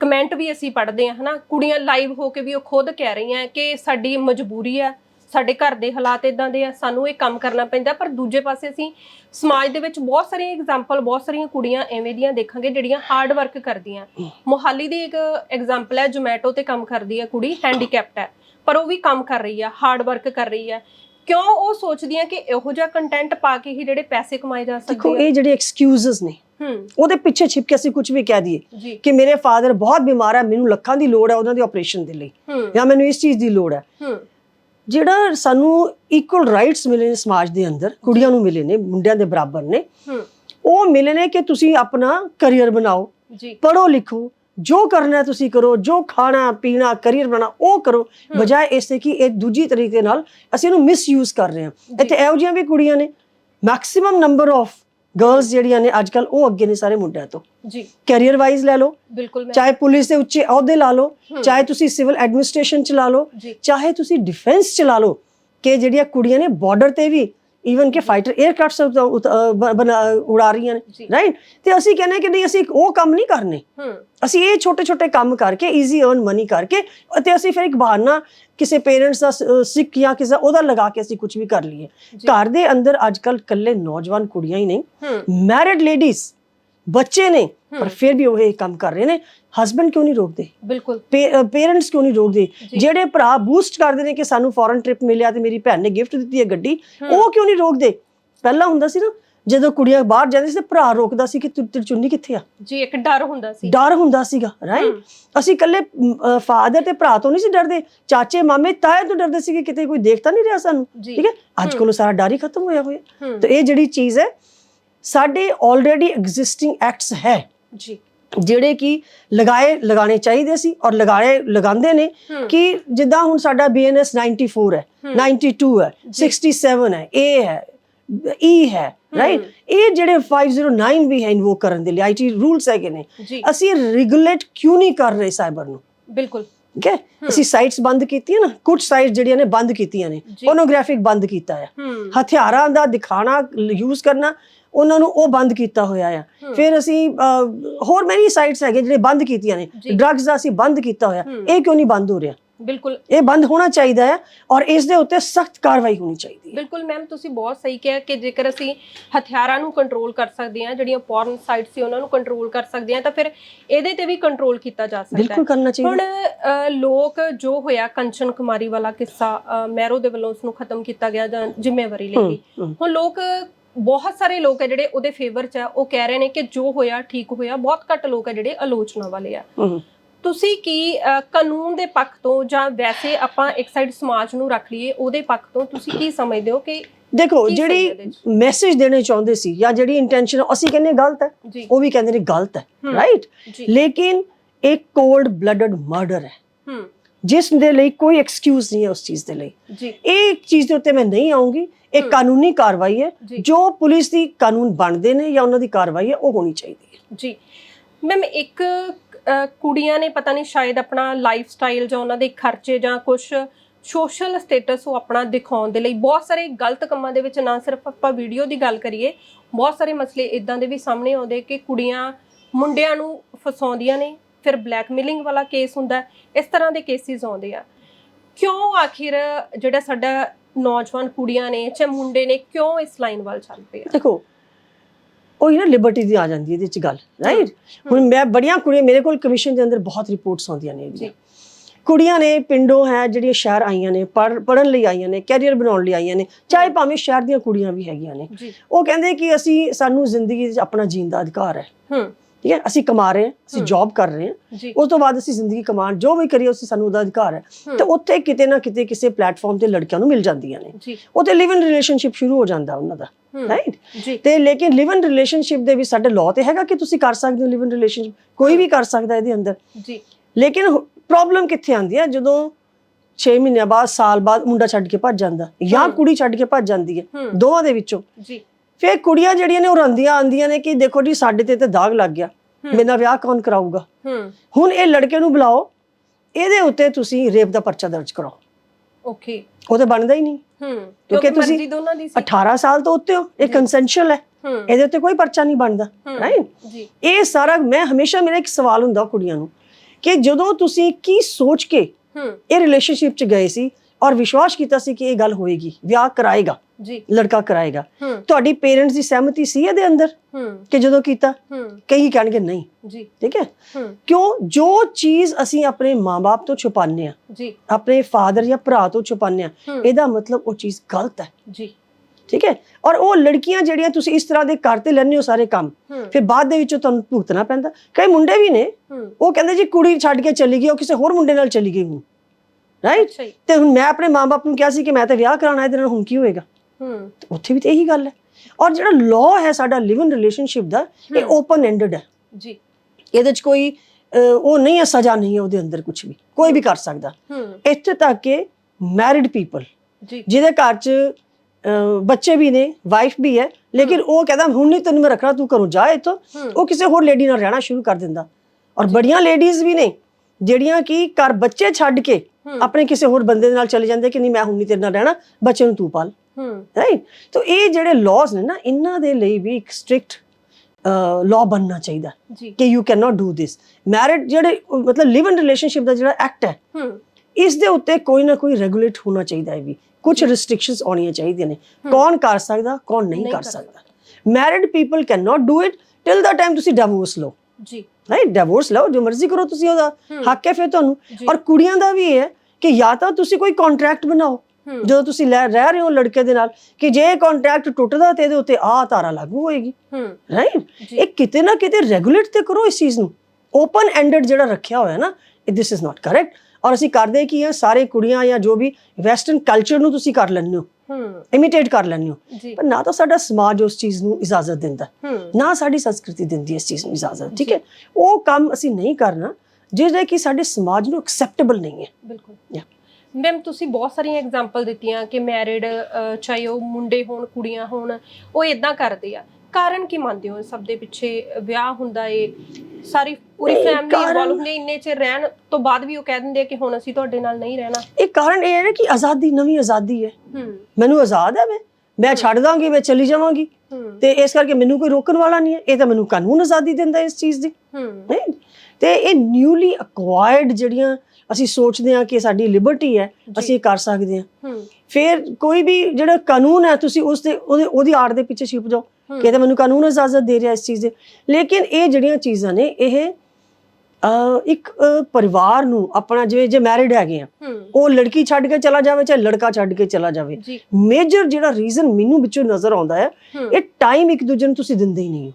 ਕਮੈਂਟ ਵੀ ਅਸੀਂ ਪੜ੍ਹਦੇ ਆ ਹਨਾ? ਕੁੜੀਆਂ ਲਾਈਵ ਹੋ ਕੇ ਵੀ ਉਹ ਖੁਦ ਕਹਿ ਰਹੀਆਂ ਕਿ ਸਾਡੀ ਮਜਬੂਰੀ ਆ ਸਾਡੇ ਘਰ ਦੇ ਹਾਲਾਤ ਇਦਾਂ ਦੇ ਆ ਸਾਨੂੰ ਇਹ ਕੰਮ ਕਰਨਾ ਪੈਂਦਾ ਪਰ ਦੂਜੇ ਪਾਸੇ ਅਸੀਂ ਸਮਾਜ ਦੇ ਵਿੱਚ ਬਹੁਤ ਸਾਰੀਆਂ ਐਗਜ਼ਾਮਪਲ ਬਹੁਤ ਸਾਰੀਆਂ ਕੁੜੀਆਂ ਐਵੇਂ ਦੀਆਂ ਦੇਖਾਂਗੇ ਜਿਹੜੀਆਂ ਹਾਰਡ ਵਰਕ ਕਰਦੀਆਂ। ਮੋਹਾਲੀ ਦੀ ਇੱਕ ਐਗਜ਼ਾਮਪਲ ਹੈ ਜੋਮੈਟੋ ਤੇ ਕੰਮ ਕਰਦੀ ਹੈ ਕੁੜੀ ਹੈਂਡੀਕੈਪਟ ਹੈ ਪਰ ਉਹ ਵੀ ਕੰਮ ਕਰ ਰਹੀ ਆ ਹਾਰਡ ਵਰਕ ਕਰ ਰਹੀ ਹੈ ਕਿਉਂ ਉਹ ਸੋਚਦੀਆਂ ਕਿ ਇਹੋ ਜਿਹਾ ਕੰਟੈਂਟ ਪਾ ਕੇ ਹੀ ਜਿਹੜੇ ਪੈਸੇ ਕਮਾਏ ਜਾ ਦੇਖੋ ਸਕਦੇ ਆ? ਇਹ ਜਿਹੜੇ ਐਕਸਕਿਊਜ਼ਸ ਨੇ ਉਹਦੇ ਪਿੱਛੇ ਛਿਪ ਕੇ ਅਸੀਂ ਕੁਝ ਵੀ ਕਹਿ ਦਈਏ ਕਿ ਮੇਰੇ ਫਾਦਰ ਬਹੁਤ ਬਿਮਾਰ ਹੈ ਮੈਨੂੰ ਲੱਖਾਂ ਦੀ ਲੋੜ ਹੈ ਉਹਨਾਂ ਦੇ ਆਪਰੇਸ਼ਨ ਦੇ ਲਈ। ਜਾਂ ਮੈਨੂੰ ਇਸ ਚੀਜ਼ ਦੀ ਲੋੜ ਹੈ। ਜਿਹੜਾ ਸਾਨੂੰ ਇਕੁਅਲ ਰਾਈਟਸ ਮਿਲੇ ਨੇ ਸਮਾਜ ਦੇ ਅੰਦਰ ਕੁੜੀਆਂ ਨੂੰ ਮਿਲੇ ਨੇ ਮੁੰਡਿਆਂ ਦੇ ਬਰਾਬਰ ਨੇ ਉਹ ਮਿਲੇ ਨੇ ਕਿ ਤੁਸੀਂ ਆਪਣਾ ਕੈਰੀਅਰ ਬਣਾਓ ਜੀ। ਪੜੋ ਲਿਖੋ ਜੋ ਕਰਨਾ ਹੈ ਤੁਸੀਂ ਕਰੋ ਜੋ ਖਾਣਾ ਪੀਣਾ ਕੈਰੀਅਰ ਬਣਾਉਣਾ ਉਹ ਕਰੋ। ਬਜਾਏ ਇਸੇ ਕਿ ਇਹ ਦੂਜੀ ਤਰੀਕੇ ਨਾਲ ਅਸੀਂ ਇਹਨੂੰ ਮਿਸਯੂਜ਼ ਕਰ ਰਹੇ ਹਾਂ। ਇੱਥੇ ਇਹੋ ਜਿਹੀਆਂ ਵੀ ਕੁੜੀਆਂ ਨੇ ਮੈਕਸਿਮਮ ਨੰਬਰ ਆਫ ਗਰਲਸ ਜਿਹੜੀਆਂ ਨੇ ਅੱਜਕੱਲ ਉਹ ਅੱਗੇ ਨੇ ਸਾਰੇ ਮੁੰਡਿਆਂ ਤੋਂ। ਜੀ। ਕੈਰੀਅਰ ਵਾਈਜ਼ ਲੈ ਲਓ ਬਿਲਕੁਲ ਮੈਂ ਚਾਹੇ ਪੁਲਿਸ ਦੇ ਉੱਚੇ ਅਹੁਦੇ ਲਾ ਲਓ। ਚਾਹੇ ਤੁਸੀਂ ਸਿਵਲ ਐਡਮਿਨਿਸਟ੍ਰੇਸ਼ਨ ਚਲਾ ਲਓ ਜੀ। ਚਾਹੇ ਤੁਸੀਂ ਡਿਫੈਂਸ ਚਲਾ ਲਓ ਕਿ ਜਿਹੜੀਆਂ ਕੁੜੀਆਂ ਨੇ ਬਾਰਡਰ ਤੇ ਵੀ ਈਵਨ ਕਿ ਫਾਈਟਰ 에ਅਰਕ੍ਰਾਫਟਸ ਉਡਾ ਰਹੀਆਂ ਨੇ ਰਾਈਟ ਤੇ ਅਸੀਂ ਕਹਿੰਦੇ ਕਿ ਨਹੀਂ ਅਸੀਂ ਉਹ ਕੰਮ ਨਹੀਂ ਕਰਨੇ ਅਸੀਂ ਇਹ ਛੋਟੇ ਛੋਟੇ ਕੰਮ ਕਰਕੇ ਈਜ਼ੀ ਅਰਨ ਮਨੀ ਕਰਕੇ ਅਤੇ ਅਸੀਂ ਫਿਰ ਇੱਕ ਬਹਾਨਾ ਕਿਸੇ ਪੇਰੈਂਟਸ ਦਾ ਸਿੱਖ ਜਾਂ ਕਿਸੇ ਉਹਦਾ ਲਗਾ ਕੇ ਅਸੀਂ ਕੁਝ ਵੀ ਕਰ ਲਈਏ। ਘਰ ਦੇ ਅੰਦਰ ਅੱਜਕੱਲ ਕੱਲੇ ਨੌਜਵਾਨ ਕੁੜੀਆਂ ਹੀ ਨਹੀਂ ਮੈਰਿਡ ਲੇਡੀਜ਼ ਬੱਚੇ ਨੇ ਪਰ। ਫਿਰ ਵੀ ਉਹ ਇਹ ਕੰਮ ਕਰ ਰਹੇ ਨੇ ਹਸਬੰਡ ਕਿਉਂ ਨਹੀਂ ਰੋਕਦੇ? ਬਿਲਕੁਲ। ਪੇਰੈਂਟਸ ਕਿਉਂ ਨਹੀਂ ਰੋਕਦੇ। ਜਿਹੜੇ ਭਰਾ ਬੂਸਟ ਕਰਦੇ ਨੇ ਕਿ ਸਾਨੂੰ ਫੋਰਨ ਟ੍ਰਿਪ ਮਿਲਿਆ ਤੇ ਮੇਰੀ ਭੈਣ ਨੇ ਗਿਫਟ ਦਿੱਤੀ ਹੈ ਗੱਡੀ। ਉਹ ਕਿਉਂ ਨਹੀਂ ਰੋਕਦੇ? ਪਹਿਲਾਂ ਹੁੰਦਾ ਸੀ ਨਾ ਜਦੋਂ ਕੁੜੀਆਂ ਬਾਹਰ ਜਾਂਦੀ ਸੀ ਤੇ ਭਰਾ ਰੋਕਦਾ ਸੀ ਕਿ ਤੇਰੀ ਚੁੰਨੀ ਕਿੱਥੇ ਆ? ਜੀ ਇੱਕ ਡਰ ਹੁੰਦਾ ਸੀ। ਡਰ ਹੁੰਦਾ ਸੀਗਾ ਰਾਈਟ। ਅਸੀਂ ਇਕੱਲੇ ਫਾਦਰ ਤੇ ਭਰਾ ਤੋਂ ਨਹੀਂ ਸੀ ਡਰਦੇ। ਚਾਚੇ ਮਾਮੇ ਤਾਏ ਤੋਂ ਡਰਦੇ ਸੀ ਕਿ ਕਿਤੇ ਕੋਈ ਦੇਖਤਾ ਨਹੀਂ ਰਿਹਾ ਸਾਨੂੰ ਠੀਕ ਹੈ? ਅੱਜ ਕੋਲ ਸਾਰਾ ਡਰ ਹੀ ਖਤਮ ਹੋਇਆ ਹੋਇਆ। ਤੇ ਇਹ ਜਿਹੜੀ ਚੀਜ਼ ਹੈ ਸਾਡੇ ਆਲਰੇਡੀ ਐਗਜ਼ਿਸਟਿੰਗ ਐਕਟਸ ਹੈ। ਜੀ। ਜਿਹੜੇ ਕਿ ਲਗਾਏ ਲਗਾਣੇ ਚਾਹੀਦੇ ਸੀ ਔਰ ਲਗਾਏ ਲਗਾਉਂਦੇ ਨੇ। ਕਿ ਜਿੱਦਾਂ ਹੁਣ ਸਾਡਾ BNS 94 ਹੈ 92 ਹੈ 67 ਹੈ A ਹੈ E ਹੈ ਰਾਈਟ ਇਹ ਜਿਹੜੇ 509 ਵੀ ਹੈ ਇਨਵੋਕ ਕਰਨ ਦੇ ਲਈ ਆਈਟੀ ਰੂਲਸ ਹੈਗੇ ਨੇ ਅਸੀਂ ਰੈਗੂਲੇਟ ਕਿਉਂ ਨਹੀਂ ਕਰ ਰਹੇ ਸਾਈਬਰ ਨੂੰ? ਬਿਲਕੁਲ। ਠੀਕ ਹੈ? ਅਸੀਂ ਸਾਈਟਸ ਬੰਦ ਕੀਤੀਆਂ ਨਾ ਕੁਝ ਸਾਈਟਸ ਜਿਹੜੀਆਂ ਨੇ ਬੰਦ ਕੀਤੀਆਂ ਨੇ। ਪੋਰਨੋਗ੍ਰਾਫਿਕ ਬੰਦ ਕੀਤਾ ਹੂੰ। ਹਥਿਆਰਾਂ ਦਾ ਦਿਖਾਣਾ ਯੂਜ਼ ਕਰਨਾ ਉਹਨਾਂ ਨੂੰ ਉਹ ਬੰਦ ਕੀਤਾ ਹੋਇਆ ਆ। ਫਿਰ ਅਸੀਂ ਹੋਰ ਮੈਨੀ ਸਾਈਟਸ ਹੈਗੇ ਜਿਹੜੇ ਬੰਦ ਕੀਤੀਆਂ ਨੇ। ਡਰੱਗਸ ਦਾ ਅਸੀਂ ਬੰਦ ਕੀਤਾ ਹੋਇਆ। ਇਹ ਕਿਉਂ ਨਹੀਂ ਬੰਦ ਹੋ ਰਿਹਾ? ਬਿਲਕੁਲ। ਇਹ ਬੰਦ ਹੋਣਾ ਚਾਹੀਦਾ ਹੈ ਔਰ ਇਸ ਦੇ ਉੱਤੇ ਸਖਤ ਕਾਰਵਾਈ ਹੋਣੀ ਚਾਹੀਦੀ ਹੈ। ਬਿਲਕੁਲ ਮੈਮ ਤੁਸੀਂ ਬਹੁਤ ਸਹੀ ਕਿਹਾ ਕਿ ਜੇਕਰ ਅਸੀਂ ਹਥਿਆਰਾਂ ਨੂੰ ਕੰਟਰੋਲ ਕਰ ਸਕਦੇ ਹਾਂ ਜਿਹੜੀਆਂ ਪੌਰਨ ਸਾਈਟਸ ਸੀ ਉਹਨਾਂ ਨੂੰ ਕੰਟਰੋਲ ਕਰ ਸਕਦੇ ਹਾਂ ਤਾਂ ਫਿਰ ਇਹਦੇ ਤੇ ਵੀ ਕੰਟਰੋਲ ਕੀਤਾ ਜਾ ਸਕਦਾ ਬਿਲਕੁਲ ਹੈ ਕਰਨਾ ਚਾਹੀਦਾ। ਹੁਣ ਲੋਕ ਜੋ ਹੋਇਆ ਕੰਚਨ ਕੁਮਾਰੀ ਵਾਲਾ ਕਿੱਸਾ ਮੈਰੋ ਦੇ ਵੱਲੋਂ ਉਸ ਨੂੰ ਖਤਮ ਕੀਤਾ ਗਿਆ ਜਾਂ ਜ਼ਿੰਮੇਵਾਰੀ ਲਈ। ਹੁਣ ਲੋਕ ਬਹੁਤ ਸਾਰੇ ਲੋਕ ਹੈ ਜਿਹੜੇ ਉਹਦੇ ਫੇਵਰ ਚ ਆ ਉਹ ਕਹਿ ਰਹੇ ਨੇ ਕਿ ਜੋ ਹੋਇਆ ਠੀਕ ਹੋਇਆ ਬਹੁਤ ਘੱਟ ਲੋਕ ਹੈ ਜਿਹੜੇ ਆਲੋਚਨਾ ਵਾਲੇ ਆ। ਤੁਸੀਂ ਕੀ ਕਾਨੂੰਨ ਦੇ ਪੱਖ ਤੋਂ ਜਾਂ ਵੈਸੇ ਆਪਾਂ ਇੱਕ ਸਾਈਡ ਸਮਾਜ ਨੂੰ ਰੱਖ ਲਈਏ ਉਹਦੇ ਪੱਖ ਤੋਂ ਤੁਸੀਂ ਕੀ ਸਮਝਦੇ ਹੋ ਕਿ ਦੇਖੋ ਜਿਹੜੀ? ਮੈਸੇਜ ਦੇਣੇ ਚਾਹੁੰਦੇ ਸੀ ਜਾਂ ਜਿਹੜੀ ਇੰਟੈਂਸ਼ਨ ਅਸੀਂ ਕਹਿੰਦੇ ਗਲਤ ਹੈ ਉਹ ਵੀ ਕਹਿੰਦੇ ਨੇ ਗਲਤ ਹੈ। ਰਾਈਟ ਲੇਕਿਨ ਇੱਕ ਕੋਲਡ ਬਲੱਡਡ ਮਰਡਰ ਹੈ। ਜਿਸ ਦੇ ਲਈ ਕੋਈ ਐਕਸਕਿਊਜ਼ ਨਹੀਂ ਹੈ ਉਸ ਚੀਜ਼ ਦੇ ਲਈ। ਇਹ ਚੀਜ਼ ਦੇ ਉੱਤੇ ਮੈਂ ਨਹੀਂ ਆਉਂਗੀ ਇਹ ਕਾਨੂੰਨੀ ਕਾਰਵਾਈ ਹੈ ਜੀ। ਪੁਲਿਸ ਦੀ ਕਾਨੂੰਨ ਬਣਦੇ ਨੇ ਜਾਂ ਉਹਨਾਂ ਦੀ ਕਾਰਵਾਈ ਹੈ ਉਹ ਹੋਣੀ ਚਾਹੀਦੀ ਹੈ ਜੀ ਮੈਮ ਇੱਕ ਕੁੜੀਆਂ ਨੇ ਪਤਾ ਨਹੀਂ ਸ਼ਾਇਦ ਆਪਣਾ ਲਾਈਫ ਸਟਾਈਲ ਜਾਂ ਉਹਨਾਂ ਦੇ ਖਰਚੇ ਜਾਂ ਕੁਝ ਸੋਸ਼ਲ ਸਟੇਟਸ ਉਹ ਆਪਣਾ ਦਿਖਾਉਣ ਦੇ ਲਈ ਬਹੁਤ ਸਾਰੇ ਗਲਤ ਕੰਮਾਂ ਦੇ ਵਿੱਚ ਨਾ ਸਿਰਫ ਆਪਾਂ ਵੀਡੀਓ ਦੀ ਗੱਲ ਕਰੀਏ ਬਹੁਤ ਸਾਰੇ ਮਸਲੇ ਇਦਾਂ ਦੇ ਵੀ ਸਾਹਮਣੇ ਆਉਂਦੇ ਕਿ ਕੁੜੀਆਂ ਮੁੰਡਿਆਂ ਨੂੰ ਫਸਾਉਂਦੀਆਂ ਨੇ ਫਿਰ ਬਲੈਕਮੇਲਿੰਗ ਵਾਲਾ ਕੇਸ ਹੁੰਦਾ। ਇਸ ਤਰ੍ਹਾਂ ਦੇ ਕੇਸਿਸ ਆਉਂਦੇ ਆ ਕਿਉਂ ਆਖਿਰ ਜਿਹੜਾ ਸਾਡਾ ਨੌਜਵਾਨ ਕੁੜੀਆਂ ਨੇ ਚਾਹੇ ਮੁੰਡੇ ਨੇ ਕਿਉਂ ਇਸ ਲਾਈਨ ਵੱਲ ਚੱਲ ਪਏ ਆ? ਦੇਖੋ ਉਹ ਹੀ ਨਾ ਲਿਬਰਟੀ ਦੀ ਆ ਜਾਂਦੀ ਹੈ ਇਹਦੇ ਚ ਗੱਲ ਰਾਈਟ ਹੁਣ ਮੈਂ ਬੜੀਆਂ ਕੁੜੀਆਂ ਮੇਰੇ ਕੋਲ ਕਮਿਸ਼ਨ ਦੇ ਅੰਦਰ ਬਹੁਤ ਰਿਪੋਰਟਸ ਆਉਂਦੀਆਂ ਨੇ ਇਹਦੀਆਂ। ਕੁੜੀਆਂ ਨੇ ਪਿੰਡੋਂ ਹੈ ਜਿਹੜੀਆਂ ਸ਼ਹਿਰ ਆਈਆਂ ਨੇ ਪੜਨ ਲਈ ਆਈਆਂ ਨੇ ਕੈਰੀਅਰ ਬਣਾਉਣ ਲਈ ਆਈਆਂ ਨੇ ਚਾਹੇ ਭਾਵੇਂ ਸ਼ਹਿਰ ਦੀਆਂ ਕੁੜੀਆਂ ਵੀ ਹੈਗੀਆਂ ਨੇ। ਜੀ। ਉਹ ਕਹਿੰਦੇ ਕਿ ਅਸੀਂ ਸਾਨੂੰ ਜ਼ਿੰਦਗੀ 'ਚ ਆਪਣਾ ਜੀਣ ਦਾ ਅਧਿਕਾਰ ਹੈ। ਹੂੰ। ਠੀਕ ਹੈ? ਅਸੀਂ ਕਮਾ ਰਹੇ ਹਾਂ ਅਸੀਂ ਜੌਬ ਕਰ ਰਹੇ ਹਾਂ। ਉਸ ਤੋਂ ਬਾਅਦ ਅਸੀਂ ਜ਼ਿੰਦਗੀ ਕਮਾਉਣ ਜੋ ਵੀ ਕਰੀਏ ਉਸ ਸਾਨੂੰ ਉਹਦਾ ਅਧਿਕਾਰ ਹੈ। ਤੇ ਉੱਥੇ ਕਿਤੇ ਨਾ ਕਿਤੇ ਕਿਸੇ ਪਲੇਟਫਾਰਮ ਤੇ ਲੜਕਿਆਂ ਨੂੰ ਮਿਲ ਜਾਂਦੀਆਂ ਨੇ। ਉੱਥੇ ਲਿਵ ਇਨ ਰਿਲੇਸ਼ਨਸ਼ਿਪ ਸ਼ੁਰੂ ਹੋ ਜਾਂਦਾ ਉਹਨਾਂ ਦਾ। ਰਾਈਟ ਤੇ ਲੇਕਿਨ ਲਿਵ ਇਨ ਰਿਲੇਸ਼ਨਸ਼ਿਪ ਦੇ ਵੀ ਸਾਡੇ ਲਾਅ ਤੇ ਹੈਗਾ ਕਿ ਤੁਸੀਂ ਕਰ ਸਕਦੇ ਹੋ ਲਿਵ ਇਨ ਰਿਲੇਸ਼ਨਸ਼ਿਪ ਕੋਈ ਵੀ ਕਰ ਸਕਦਾ ਇਹਦੇ ਅੰਦਰ। ਜੀ। ਲੇਕਿਨ ਪ੍ਰੋਬਲਮ ਕਿੱਥੇ ਆਉਂਦੀ ਹੈ? ਜਦੋਂ 6 ਮਹੀਨਿਆਂ ਬਾਅਦ ਸਾਲ ਬਾਅਦ ਮੁੰਡਾ ਛੱਡ ਕੇ ਭੱਜ ਜਾਂਦਾ ਜਾਂ ਕੁੜੀ ਛੱਡ ਕੇ ਭੱਜ ਜਾਂਦੀ ਹੈ ਹੂੰ। ਦੋਵਾਂ ਦੇ ਵਿੱਚੋਂ। ਜੀ। ਫਿਰ ਕੁੜੀਆਂ ਜਿਹੜੀਆਂ ਨੇ ਉਹ ਰੰਦੀਆਂ ਆਂਦੀਆਂ ਨੇ ਕਿ ਦੇਖੋ ਜੀ ਸਾਡੇ ਤੇ ਤੇ ਦਾਗ ਲੱਗ ਗਿਆ। ਮੇਰੇ ਵਿਆਹ ਕੌਣ ਕਰਾਊਗਾ? ਹੁਣ ਇਹ ਲੜਕੇ ਨੂੰ ਬੁਲਾਓ ਇਹਦੇ ਉੱਤੇ ਤੁਸੀਂ ਰੇਪ ਦਾ ਪਰਚਾ ਦਰਜ ਕਰਾਓ। ਓਕੇ। ਉਹ ਤੇ ਬਣਦਾ ਹੀ ਨਹੀਂ। ਹੂੰ। ਕਿਉਂਕਿ ਤੁਸੀਂ ਮਰਜ਼ੀ ਦੋਨਾਂ ਦੀ ਸੀ। 18 ਸਾਲ ਤੋਂ ਉੱਤੇ ਹੋ ਇਹ ਕੰਸੈਂਸ਼ੂਅਲ ਹੈ। ਇਹਦੇ ਉੱਤੇ ਕੋਈ ਪਰਚਾ ਨਹੀਂ ਬਣਦਾ ਰਾਈਟ ਜੀ। ਇਹ ਸਾਰਾ ਮੈਂ ਹਮੇਸ਼ਾ ਮੇਰਾ ਇੱਕ ਸਵਾਲ ਹੁੰਦਾ ਕੁੜੀਆਂ ਨੂੰ ਕਿ ਜਦੋਂ ਤੁਸੀਂ ਕੀ ਸੋਚ ਕੇ ਇਹ ਰਿਲੇਸ਼ਨਸ਼ਿਪ 'ਚ ਗਏ ਸੀ ਔਰ ਵਿਸ਼ਵਾਸ ਕੀਤਾ ਸੀ ਕਿ ਇਹ ਗੱਲ ਹੋਏਗੀ ਵਿਆਹ ਕਰਾਏਗਾ ਜੀ। ਲੜਕਾ ਕਰਾਏਗਾ। ਤੁਹਾਡੀ ਪੇਰੈਂਟਸ ਦੀ ਸਹਿਮਤੀ ਸੀ ਇਹਦੇ ਅੰਦਰ? ਕਿ ਜਦੋਂ ਕੀਤਾ? ਕਈ ਕਹਿਣਗੇ ਨਹੀਂ। ਜੀ। ਠੀਕ ਹੈ? ਕਿਉਂ? ਜੋ ਚੀਜ਼ ਅਸੀਂ ਆਪਣੇ ਮਾਪੇ ਤੋਂ ਛੁਪਾਉਂਦੇ ਆ ਜੀ। ਆਪਣੇ ਫਾਦਰ ਜਾਂ ਭਰਾ ਤੋਂ ਛੁਪਾਉਂਦੇ ਆ। ਇਹਦਾ ਮਤਲਬ ਉਹ ਚੀਜ਼ ਗਲਤ ਹੈ। ਜੀ। ਠੀਕ ਹੈ? ਔਰ ਉਹ ਲੜਕੀਆਂ ਜਿਹੜੀਆਂ ਤੁਸੀਂ ਇਸ ਤਰ੍ਹਾਂ ਦੇ ਕਰਤੇ ਲੈਂਦੇ ਹੋ ਸਾਰੇ ਕੰਮ ਫਿਰ ਬਾਅਦ ਦੇ ਵਿੱਚ ਤੁਹਾਨੂੰ ਭੁਗਤਣਾ ਪੈਂਦਾ। ਕਈ ਮੁੰਡੇ ਵੀ ਨੇ ਉਹ ਕਹਿੰਦੇ ਜੀ ਕੁੜੀ ਛੱਡ ਕੇ ਚਲੀ ਗਈ ਉਹ ਕਿਸੇ ਹੋਰ ਮੁੰਡੇ ਨਾਲ ਚਲੀ ਗਈ ਹੁਣ। ਰਾਈਟ ਤੇ ਹੁਣ ਮੈਂ ਆਪਣੇ ਮਾਪੇ ਨੂੰ ਕਿਹਾ ਸੀ ਕਿ ਮੈਂ ਤਾਂ ਵਿਆਹ ਕਰਾਉਣਾ ਇਹਦੇ ਨਾਲ ਹੁਣ ਕੀ ਹੋਏਗਾ? ਹੂੰ। ਉੱਥੇ ਵੀ ਤੇ ਇਹੀ ਗੱਲ ਹੈ। ਔਰ ਜਿਹੜਾ ਲਾਅ ਹੈ ਸਾਡਾ ਲਿਵ ਇਨ ਰਿਲੇਸ਼ਨਸ਼ਿਪ ਦਾ ਇਹ ਓਪਨ ਐਂਡਡ ਹੈ। ਜੀ। ਇਹਦੇ 'ਚ ਕੋਈ ਉਹ ਨਹੀਂ ਹੈ ਸਜ਼ਾ ਨਹੀਂ ਹੈ ਉਹਦੇ ਅੰਦਰ ਕੁਝ ਵੀ। ਕੋਈ ਵੀ ਕਰ ਸਕਦਾ। ਹੂੰ। ਇੱਥੇ ਤੱਕ ਕਿ ਮੈਰਿਡ ਪੀਪਲ ਜੀ। ਜਿਹਦੇ ਘਰ 'ਚ ਬੱਚੇ ਵੀ ਨੇ ਵਾਈਫ ਵੀ ਹੈ ਲੇਕਿਨ ਉਹ ਕਹਿੰਦਾ ਹੁਣ ਨਹੀਂ ਤੈਨੂੰ ਮੈਂ ਰੱਖਣਾ ਤੂੰ ਘਰੋਂ ਜਾ ਇੱਥੋਂ। ਉਹ ਕਿਸੇ ਹੋਰ ਲੇਡੀ ਨਾਲ ਰਹਿਣਾ ਸ਼ੁਰੂ ਕਰ ਦਿੰਦਾ। ਔਰ ਬੜੀਆਂ ਲੇਡੀਜ਼ ਵੀ ਨੇ ਜਿਹੜੀਆਂ ਕਿ ਘਰ ਬੱਚੇ ਛੱਡ ਕੇ ਆਪਣੇ ਕਿਸੇ ਹੋਰ ਬੰਦੇ ਦੇ ਨਾਲ ਚਲੇ ਜਾਂਦੇ ਕਿ ਨਹੀਂ ਮੈਂ ਹੁਣ ਨਹੀਂ ਤੇਰੇ ਨਾਲ ਰਹਿਣਾ ਬੱਚੇ ਨੂੰ ਤੂੰ ਪਾਲ। ਹੂੰ। ਰਾਈਟ ਤਾਂ ਇਹ ਜਿਹੜੇ ਲਾਜ਼ ਨੇ ਨਾ ਇਹਨਾਂ ਦੇ ਲਈ ਵੀ ਇੱਕ ਸਟ੍ਰਿਕਟ ਲਾਅ ਬਣਨਾ ਚਾਹੀਦਾ। ਕਿ you can not do this married ਜਿਹੜੇ ਮਤਲਬ ਲਿਵ ਇਨ ਰਿਲੇਸ਼ਨਸ਼ਿਪ ਦਾ ਜਿਹੜਾ ਐਕਟ ਹੈ ਹੂੰ। ਇਸ ਦੇ ਉੱਤੇ ਕੋਈ ਨਾ ਕੋਈ ਰੈਗੂਲੇਟ ਹੋਣਾ ਚਾਹੀਦਾ ਹੈ ਵੀ। ਕੁਝ ਰੈਸਟ੍ਰਿਕਸ਼ਨਸ ਆਉਣੀਆਂ ਚਾਹੀਦੀਆਂ ਨੇ। ਕੌਣ ਕਰ ਸਕਦਾ ਕੌਣ ਨਹੀਂ ਕਰ ਸਕਦਾ। Married people can not do it till the time ਤੁਸੀਂ ਡਿਵੋਰਸ ਲਓ। ਜੀ। ਰਾਈਟ ਡਿਵੋਰਸ ਲਓ ਜੋ ਮਰਜ਼ੀ ਕਰੋ ਤੁਸੀਂ ਉਹਦਾ। ਹੱਕ ਹੈ ਫਿਰ ਤੁਹਾਨੂੰ। ਔਰ ਕੁੜੀਆਂ ਦਾ ਵੀ ਇਹ ਹੈ ਕਿ ਜਾਂ ਤਾਂ ਤੁਸੀਂ ਕੋਈ ਕੰਟਰੈਕਟ ਬਣਾਓ। ਜਦੋਂ ਤੁਸੀਂ ਲੈ ਰਹਿ ਰਹੇ ਹੋ ਲੜਕੇ ਦੇ ਨਾਲ ਕਿ ਜੇ ਕੰਟਰੈਕਟ ਟੁੱਟਦਾ ਤੇ ਇਹਦੇ ਉੱਤੇ ਆਹ ਧਾਰਾ ਲਾਗੂ ਹੋਏਗੀ। ਹੂੰ। ਰਾਈਟ। ਇਹ ਕਿਤੇ ਨਾ ਕਿਤੇ ਰੈਗੂਲੇਟ ਤੇ ਕਰੋ ਇਸ ਚੀਜ਼ ਨੂੰ। ਓਪਨ ਐਂਡਡ ਜਿਹੜਾ ਰੱਖਿਆ ਹੋਇਆ ਨਾ ਦਿਸ ਇਜ਼ ਨਾਟ ਕਰੈਕਟ ਔਰ ਅਸੀਂ ਕਰਦੇ ਕੀ ਆ ਸਾਰੇ ਕੁੜੀਆਂ ਜਾਂ ਜੋ ਵੀ ਵੈਸਟਰਨ ਕਲਚਰ ਨੂੰ ਤੁਸੀਂ ਕਰ ਲੈਂਦੇ ਹੋ। ਇਮੀਟੇਟ ਕਰ ਲੈਂਦੇ ਹੋ। ਪਰ ਨਾ ਤਾਂ ਸਾਡਾ ਸਮਾਜ ਉਸ ਚੀਜ਼ ਨੂੰ ਇਜਾਜ਼ਤ ਦਿੰਦਾ। ਨਾ ਸਾਡੀ ਸੰਸਕ੍ਰਿਤੀ ਦਿੰਦੀ ਇਸ ਚੀਜ਼ ਨੂੰ ਇਜਾਜ਼ਤ ਠੀਕ ਹੈ? ਉਹ ਕੰਮ ਅਸੀਂ ਨਹੀਂ ਕਰਨਾ ਜਿਹੜਾ ਕਿ ਸਾਡੇ ਸਮਾਜ ਨੂੰ ਐਕਸੈਪਟੇਬਲ ਨਹੀਂ ਹੈ। ਬਿਲਕੁਲ. ਮੈਮ ਤੁਸੀਂ ਬਹੁਤ ਸਾਰੀਆਂ ਐਗਜ਼ਾਮਪਲ ਦਿੱਤੀਆਂ ਕਿ ਮੈਰਿਡ ਚਾਹੇ ਉਹ ਮੁੰਡੇ ਹੋਣ ਕੁੜੀਆਂ ਹੋਣ ਉਹ ਇਦਾਂ ਕਰਦੇ ਆ। ਕਾਰਨ ਕੀ ਮੰਨਦੇ ਹੋ ਸਭ ਦੇ ਪਿੱਛੇ ਵਿਆਹ ਹੁੰਦਾ ਏ? ਸਾਰੀ ਪੂਰੀ ਫੈਮਿਲੀ ਇਨਵੋਲਵ ਹੁੰਦੀ ਇੰਨੇ ਚ ਰਹਿਣ ਤੋਂ ਬਾਅਦ ਵੀ ਉਹ ਕਹਿ ਦਿੰਦੇ ਆ ਕਿ ਹੁਣ ਅਸੀਂ ਤੁਹਾਡੇ ਨਾਲ ਨਹੀਂ ਰਹਿਣਾ। ਇਹ ਕਾਰਨ ਇਹ ਹੈ ਨਾ ਕਿ ਆਜ਼ਾਦੀ ਨਵੀਂ ਆਜ਼ਾਦੀ ਹੈ। ਮੈਨੂੰ ਆਜ਼ਾਦ ਹੈ ਮੈਂ। ਮੈਂ ਛੱਡ ਦਾਂਗੀ ਮੈਂ ਚਲੀ ਜਾਵਾਂਗੀ। ਤੇ ਇਸ ਕਰਕੇ ਮੈਨੂੰ ਕੋਈ ਰੋਕਣ ਵਾਲਾ ਨਹੀਂ ਹੈ। ਇਹ ਤਾਂ ਮੈਨੂੰ ਕਾਨੂੰਨ ਆਜ਼ਾਦੀ ਦਿੰਦਾ ਇਸ ਚੀਜ਼ ਦੀ। ਨਹੀਂ। ਤੇ ਇਹ ਨਿਊਲੀ ਅਕਵਾਇਰਡ ਜਿਹੜੀਆਂ ਅਸੀਂ ਸੋਚਦੇ ਹਾਂ ਕਿ ਸਾਡੀ ਲਿਬਰਟੀ ਹੈ ਅਸੀਂ ਇਹ ਕਰ ਸਕਦੇ ਹਾਂ। ਫਿਰ ਕੋਈ ਵੀ ਜਿਹੜਾ ਕਾਨੂੰਨ ਹੈ ਤੁਸੀਂ ਉਸ ਦੇ ਉਹਦੇ ਆੜ ਦੇ ਪਿੱਛੇ ਛਿਪ ਜਾਓ। ਕਿ ਇਹ ਤਾਂ ਮੈਨੂੰ ਕਾਨੂੰਨ ਇਜਾਜ਼ਤ ਦੇ ਰਿਹਾ ਇਸ ਚੀਜ਼ ਦੇ। ਲੇਕਿਨ ਇਹ ਜਿਹੜੀਆਂ ਚੀਜ਼ਾਂ ਨੇ ਇਹ ਇੱਕ ਪਰਿਵਾਰ ਨੂੰ ਆਪਣਾ ਜਿਵੇਂ ਜੇ ਮੈਰਿਡ ਹੈਗੇ ਆ ਉਹ ਲੜਕੀ ਛੱਡ ਕੇ ਚਲਾ ਜਾਵੇ ਚਾਹੇ ਲੜਕਾ ਛੱਡ ਕੇ ਚਲਾ ਜਾਵੇ। ਮੇਜਰ ਜਿਹੜਾ ਰੀਜ਼ਨ ਮੈਨੂੰ ਵਿੱਚੋਂ ਨਜ਼ਰ ਆਉਂਦਾ ਹੈ ਇਹ ਟਾਈਮ ਇੱਕ ਦੂਜੇ ਨੂੰ ਤੁਸੀਂ ਦਿੰਦੇ ਹੀ ਨਹੀਂ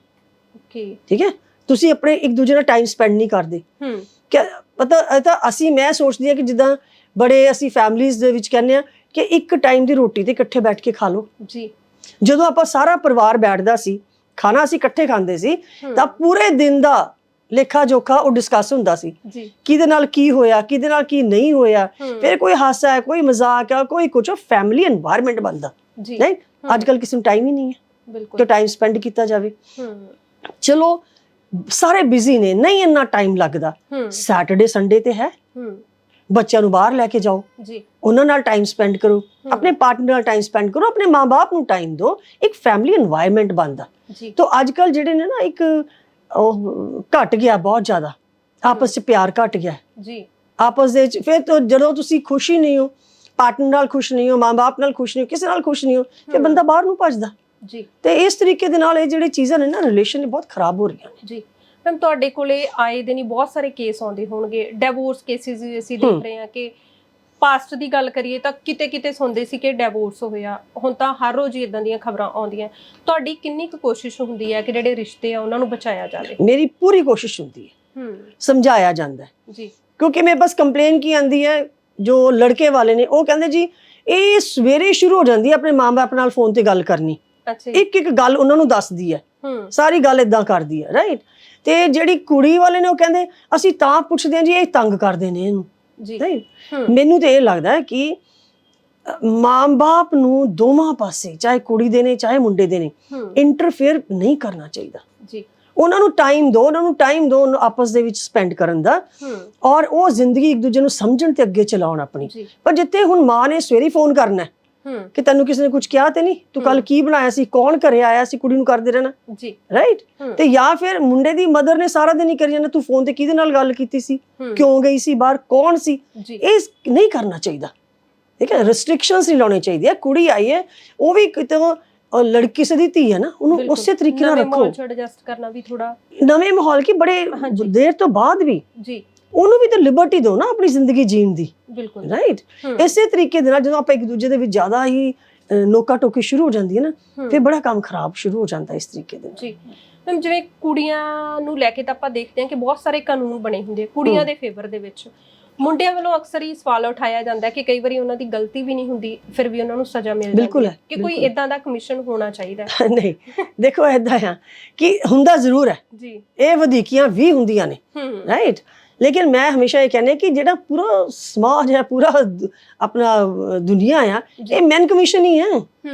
ਓਕੇ ਠੀਕ ਹੈ? ਤੁਸੀਂ ਆਪਣੇ ਇੱਕ ਦੂਜੇ ਨਾਲ ਟਾਈਮ ਸਪੈਂਡ ਨਹੀਂ ਕਰਦੇ। ਹੂੰ। ਕਿ ਪਤਾ ਤਾਂ ਅਸੀਂ ਮੈਂ ਸੋਚਦੀ ਆ ਕਿ ਜਿੱਦਾਂ ਬੜੇ ਅਸੀਂ ਫੈਮਲੀਆਂ ਦੇ ਵਿੱਚ ਕਹਿੰਦੇ ਆ ਕਿ ਇੱਕ ਟਾਈਮ ਦੀ ਰੋਟੀ ਤੇ ਇਕੱਠੇ ਬੈਠ ਕੇ ਖਾ ਲਓ। ਜੀ। ਜਦੋਂ ਆਪਾਂ ਸਾਰਾ ਪਰਿਵਾਰ ਬੈਠਦਾ ਸੀ ਖਾਣਾ ਅਸੀਂ ਇਕੱਠੇ ਖਾਂਦੇ ਸੀ ਤਾਂ ਪੂਰੇ ਦਿਨ ਦਾ ਲੇਖਾ ਜੋਖਾ ਉਹ ਡਿਸਕਸ ਹੁੰਦਾ ਸੀ। ਕਿਹਦੇ ਨਾਲ ਕੀ ਹੋਇਆ ਕਿਹਦੇ ਨਾਲ ਕੀ ਨਹੀਂ ਹੋਇਆ ਫਿਰ ਕੋਈ ਹਾਸਾ ਹੈ ਕੋਈ ਮਜ਼ਾਕ ਹੈ ਕੋਈ ਕੁਝ ਫੈਮਲੀ এনवायरमेंट ਬਣਦਾ। ਨਹੀਂ? ਅੱਜ ਕੱਲ ਕਿਸੇ ਨੂੰ ਟਾਈਮ ਹੀ ਨਹੀਂ ਹੈ ਬਿਲਕੁਲ। ਕਿ ਟਾਈਮ ਸਪੈਂਡ ਕੀਤਾ ਜਾਵੇ। ਚਲੋ ਸਾਰੇ ਬਿਜ਼ੀ ਨੇ ਨਹੀਂ ਇੰਨਾ ਟਾਈਮ ਲੱਗਦਾ। ਸੈਟਰਡੇ ਸੰਡੇ ਤੇ ਹੈ। ਬੱਚਿਆਂ ਨੂੰ ਬਾਹਰ ਲੈ ਕੇ ਜਾਓ। ਜੀ। ਉਹਨਾਂ ਨਾਲ ਟਾਈਮ ਸਪੈਂਡ ਕਰੋ। ਆਪਣੇ ਪਾਰਟਨਰ ਨਾਲ ਟਾਈਮ ਸਪੈਂਡ ਕਰੋ। ਆਪਣੇ ਮਾਪੇ ਨੂੰ ਟਾਈਮ ਦਿਓ। ਇੱਕ ਫੈਮਿਲੀ এনवायरमेंट ਬਣਦਾ। ਤੋਂ ਅੱਜ ਕੱਲ ਜਿਹੜੇ ਨੇ ਨਾ ਇੱਕ ਉਹ ਘਟ ਗਿਆ ਬਹੁਤ ਜ਼ਿਆਦਾ। ਆਪਸ ਵਿੱਚ ਪਿਆਰ ਘਟ ਗਿਆ। ਜੀ। ਆਪਸ ਦੇ ਵਿੱਚ ਫਿਰ ਜਦੋਂ ਤੁਸੀਂ ਖੁਸ਼ੀ ਨਹੀਂ ਹੋ ਪਾਰਟਨਰ ਨਾਲ ਖੁਸ਼ ਨਹੀਂ ਹੋ ਮਾਪੇ ਨਾਲ ਖੁਸ਼ ਨਹੀਂ ਹੋ ਕਿਸੇ ਨਾਲ ਖੁਸ਼ ਨਹੀਂ ਹੋ ਫਿਰ ਬੰਦਾ ਬਾਹਰ ਨੂੰ ਭੱਜਦਾ। ਜੀ। ਤੇ ਇਸ ਤਰੀਕੇ ਦੇ ਨਾਲ ਇਹ ਜਿਹੜੀ ਚੀਜ਼ਾਂ ਨੇ ਨਾ ਰਿਲੇਸ਼ਨ ਬਹੁਤ ਖਰਾਬ ਹੋ ਰਹੀਆਂ ਨੇ। ਜੀ। ਮੈਮ ਤੁਹਾਡੇ ਕੋਲੇ ਆਏ ਦਿਨ ਹੀ ਬਹੁਤ ਸਾਰੇ ਕੇਸ ਆਉਂਦੇ ਹੋਣਗੇ। ਡਿਵੋਰਸ ਕੇਸਿਸ ਵੀ ਅਸੀਂ। ਦੇਖ ਰਹੇ ਹਾਂ ਕਿ ਪਾਸਟ ਦੀ ਗੱਲ ਕਰੀਏ ਤਾਂ ਕਿਤੇ ਕਿਤੇ ਸੁਣਦੇ ਸੀ ਕਿ ਡਿਵੋਰਸ ਹੋਇਆ। ਹੁਣ ਤਾਂ ਹਰ ਰੋਜ਼ ਹੀ ਇਦਾਂ ਦੀਆਂ ਖਬਰਾਂ ਆਉਂਦੀਆਂ। ਤੁਹਾਡੀ ਕਿੰਨੀ ਕੁ ਕੋਸ਼ਿਸ਼ ਹੁੰਦੀ ਹੈ ਕਿ ਜਿਹੜੇ ਰਿਸ਼ਤੇ ਆ ਉਹਨਾਂ ਨੂੰ ਬਚਾਇਆ ਜਾਵੇ? ਮੇਰੀ ਪੂਰੀ ਕੋਸ਼ਿਸ਼ ਹੁੰਦੀ ਹੈ। ਹੂੰ। ਸਮਝਾਇਆ ਜਾਂਦਾ ਹੈ। ਜੀ। ਕਿਉਂਕਿ ਮੇਰੇ ਪਾਸ ਕੰਪਲੇਨ ਕੀ ਆਂਦੀ ਹੈ ਜੋ ਲੜਕੇ ਵਾਲੇ ਨੇ ਉਹ ਕਹਿੰਦੇ ਜੀ ਇਹ ਸਵੇਰੇ ਸ਼ੁਰੂ ਹੋ ਜਾਂਦੀ ਹੈ ਆਪਣੇ ਮਾਂ-ਬਾਪ ਨਾਲ ਫੋਨ ਤੇ ਗੱਲ ਕਰਨੀ। ਇੱਕ ਇੱਕ ਗੱਲ ਉਹਨਾਂ ਨੂੰ ਦੱਸਦੀ ਹੈ। ਸਾਰੀ ਗੱਲ ਇਦਾਂ ਕਰਦੀ ਹੈ ਰਾਈਟ ਤੇ ਜਿਹੜੀ ਕੁੜੀ ਵਾਲੇ ਨੇ ਉਹ ਕਹਿੰਦੇ ਅਸੀਂ ਤਾਂ ਪੁੱਛਦੇ ਹਾਂ ਜੀ ਇਹ ਤੰਗ ਕਰਦੇ ਨੇ ਇਹਨੂੰ ਜੀ। ਰਾਈਟ ਮੈਨੂੰ ਤੇ ਇਹ ਲੱਗਦਾ ਹੈ ਕਿ ਮਾਂ-ਬਾਪ ਨੂੰ ਦੋਵਾਂ ਪਾਸੇ ਚਾਹੇ ਕੁੜੀ ਦੇ ਨੇ ਚਾਹੇ ਮੁੰਡੇ ਦੇ ਨੇ ਇੰਟਰਫੇਅਰ ਨਹੀਂ ਕਰਨਾ ਚਾਹੀਦਾ। ਜੀ। ਉਹਨਾਂ ਨੂੰ ਟਾਈਮ ਦਿਓ ਉਹਨਾਂ ਨੂੰ ਟਾਈਮ ਦਿਓ ਉਹਨੂੰ ਆਪਸ ਦੇ ਵਿੱਚ ਸਪੈਂਡ ਕਰਨ ਦਾ। ਔਰ ਉਹ ਜ਼ਿੰਦਗੀ ਇੱਕ ਦੂਜੇ ਨੂੰ ਸਮਝਣ ਤੇ ਅੱਗੇ ਚਲਾਉਣ ਆਪਣੀ। ਪਰ ਜਿੱਥੇ ਹੁਣ ਮਾਂ ਨੇ ਸਵੇਰੇ ਫੋਨ ਕਰਨਾ ਕਿ ਤੈਨੂੰ ਕਿਸੇ ਨੇ ਕੁਝ ਕਿਹਾ ਤੇ ਨਹੀਂ? ਤੂੰ ਕੱਲ। ਕੀ ਬਣਾਇਆ ਸੀ? ਕੌਣ ਘਰੇ ਆਇਆ ਸੀ? ਕੁੜੀ ਨੂੰ ਕਰਦੇ ਰਹਿਣਾ। ਜੀ। ਰਾਈਟ ਤੇ ਜਾਂ ਫਿਰ ਮੁੰਡੇ ਦੀ ਮਦਰ ਨੇ ਸਾਰਾ ਦਿਨ ਹੀ ਕਰੀ ਜਾਣਾ ਤੂੰ ਫੋਨ ਤੇ ਕਿਹਦੇ ਨਾਲ ਗੱਲ ਕੀਤੀ ਸੀ? ਕਿਉਂ ਗਈ ਸੀ? ਬਾਹਰ ਕੌਣ ਸੀ? ਇਹ ਨਹੀਂ ਕਰਨਾ ਚਾਹੀਦਾ। ਠੀਕ ਹੈ? ਰੈਸਟ੍ਰਿਕਸ਼ਨਸ ਨਹੀਂ ਲਾਉਣੇ ਚਾਹੀਦੇ। ਕੁੜੀ ਆਈ ਹੈ ਉਹ ਵੀ ਕਿਤੇ ਉਹ ਲੜਕੀ ਕਿਸੇ ਦੀ ਧੀ ਹੈ ਨਾ। ਉਹਨੂੰ। ਉਸੇ ਤਰੀਕੇ ਨਾਲ ਨਵੇਂ ਰੱਖੋ। ਮਾਹੌਲ ਚ ਐਡਜਸਟ ਕਰਨਾ ਵੀ ਥੋੜਾ ਨਵੇਂ ਮਾਹੌਲ ਕੀ? ਬੜੇ। ਦੇਰ ਤੋਂ ਬਾਅਦ ਵੀ। ਜੀ। ਉਹਨੂੰ ਵੀ ਤਾਂ ਲਿਬਰਟੀ ਦਿਓ ਨਾ ਆਪਣੀ ਜ਼ਿੰਦਗੀ ਜੀਣ ਦੀ ਬਿਲਕੁਲ। ਰਾਈਟ ਇਸੇ ਤਰੀਕੇ ਦੇ ਨਾਲ ਜਦੋਂ ਆਪਾਂ ਇੱਕ ਦੂਜੇ ਦੇ ਵਿੱਚ ਜ਼ਿਆਦਾ ਹੀ ਨੋਕਾ ਟੋਕੀ ਸ਼ੁਰੂ ਹੋ ਜਾਂਦੀ ਹੈ ਨਾ। ਫਿਰ ਬੜਾ ਕੰਮ ਖਰਾਬ ਸ਼ੁਰੂ ਹੋ ਜਾਂਦਾ ਇਸ ਤਰੀਕੇ ਦੇ ਨਾਲ। ਜੀ। ਮੈਮ ਜਿਵੇਂ ਕੁੜੀਆਂ ਨੂੰ ਲੈ ਕੇ ਤਾਂ ਆਪਾਂ ਦੇਖਦੇ ਹਾਂ ਕਿ ਬਹੁਤ ਸਾਰੇ ਕਾਨੂੰਨ ਬਣੇ ਹੁੰਦੇ ਆ ਕੁੜੀਆਂ। ਦੇ ਫੇਵਰ ਦੇ ਵਿੱਚ। ਮੁੰਡਿਆਂ ਵੱਲੋਂ ਅਕਸਰ ਹੀ ਸਵਾਲ ਉਠਾਇਆ ਜਾਂਦਾ ਹੈ ਕਿ ਕਈ ਵਾਰੀ ਉਹਨਾਂ ਦੀ ਗਲਤੀ ਵੀ ਨਹੀਂ ਹੁੰਦੀ ਫਿਰ ਵੀ ਉਹਨਾਂ ਨੂੰ ਸਜ਼ਾ ਮਿਲ ਜਾਂਦੀ ਹੈ, ਕਿ ਕੋਈ। ਇਦਾਂ ਦਾ ਕਮਿਸ਼ਨ ਹੋਣਾ ਚਾਹੀਦਾ [laughs] ਨਹੀਂ ਦੇਖੋ ਐਦਾਂ ਆ ਕਿ ਹੁੰਦਾ ਜ਼ਰੂਰ ਹੈ। ਜੀ। ਇਹ ਵਧੀਕੀਆਂ ਵੀ ਹੁੰਦੀਆਂ ਨੇ ਰਾਈਟ ਲੇਕਿਨ ਮੈਂ ਹਮੇਸ਼ਾ ਇਹ ਕਹਿੰਦਾ ਕਿ ਜਿਹੜਾ ਪੂਰਾ ਸਮਾਜ ਹੈ ਪੂਰਾ ਆਪਣਾ ਦੁਨੀਆ ਆ ਜੀ। ਇਹ ਮੈਨ ਕਮਿਸ਼ਨ ਹੀ ਹੈ।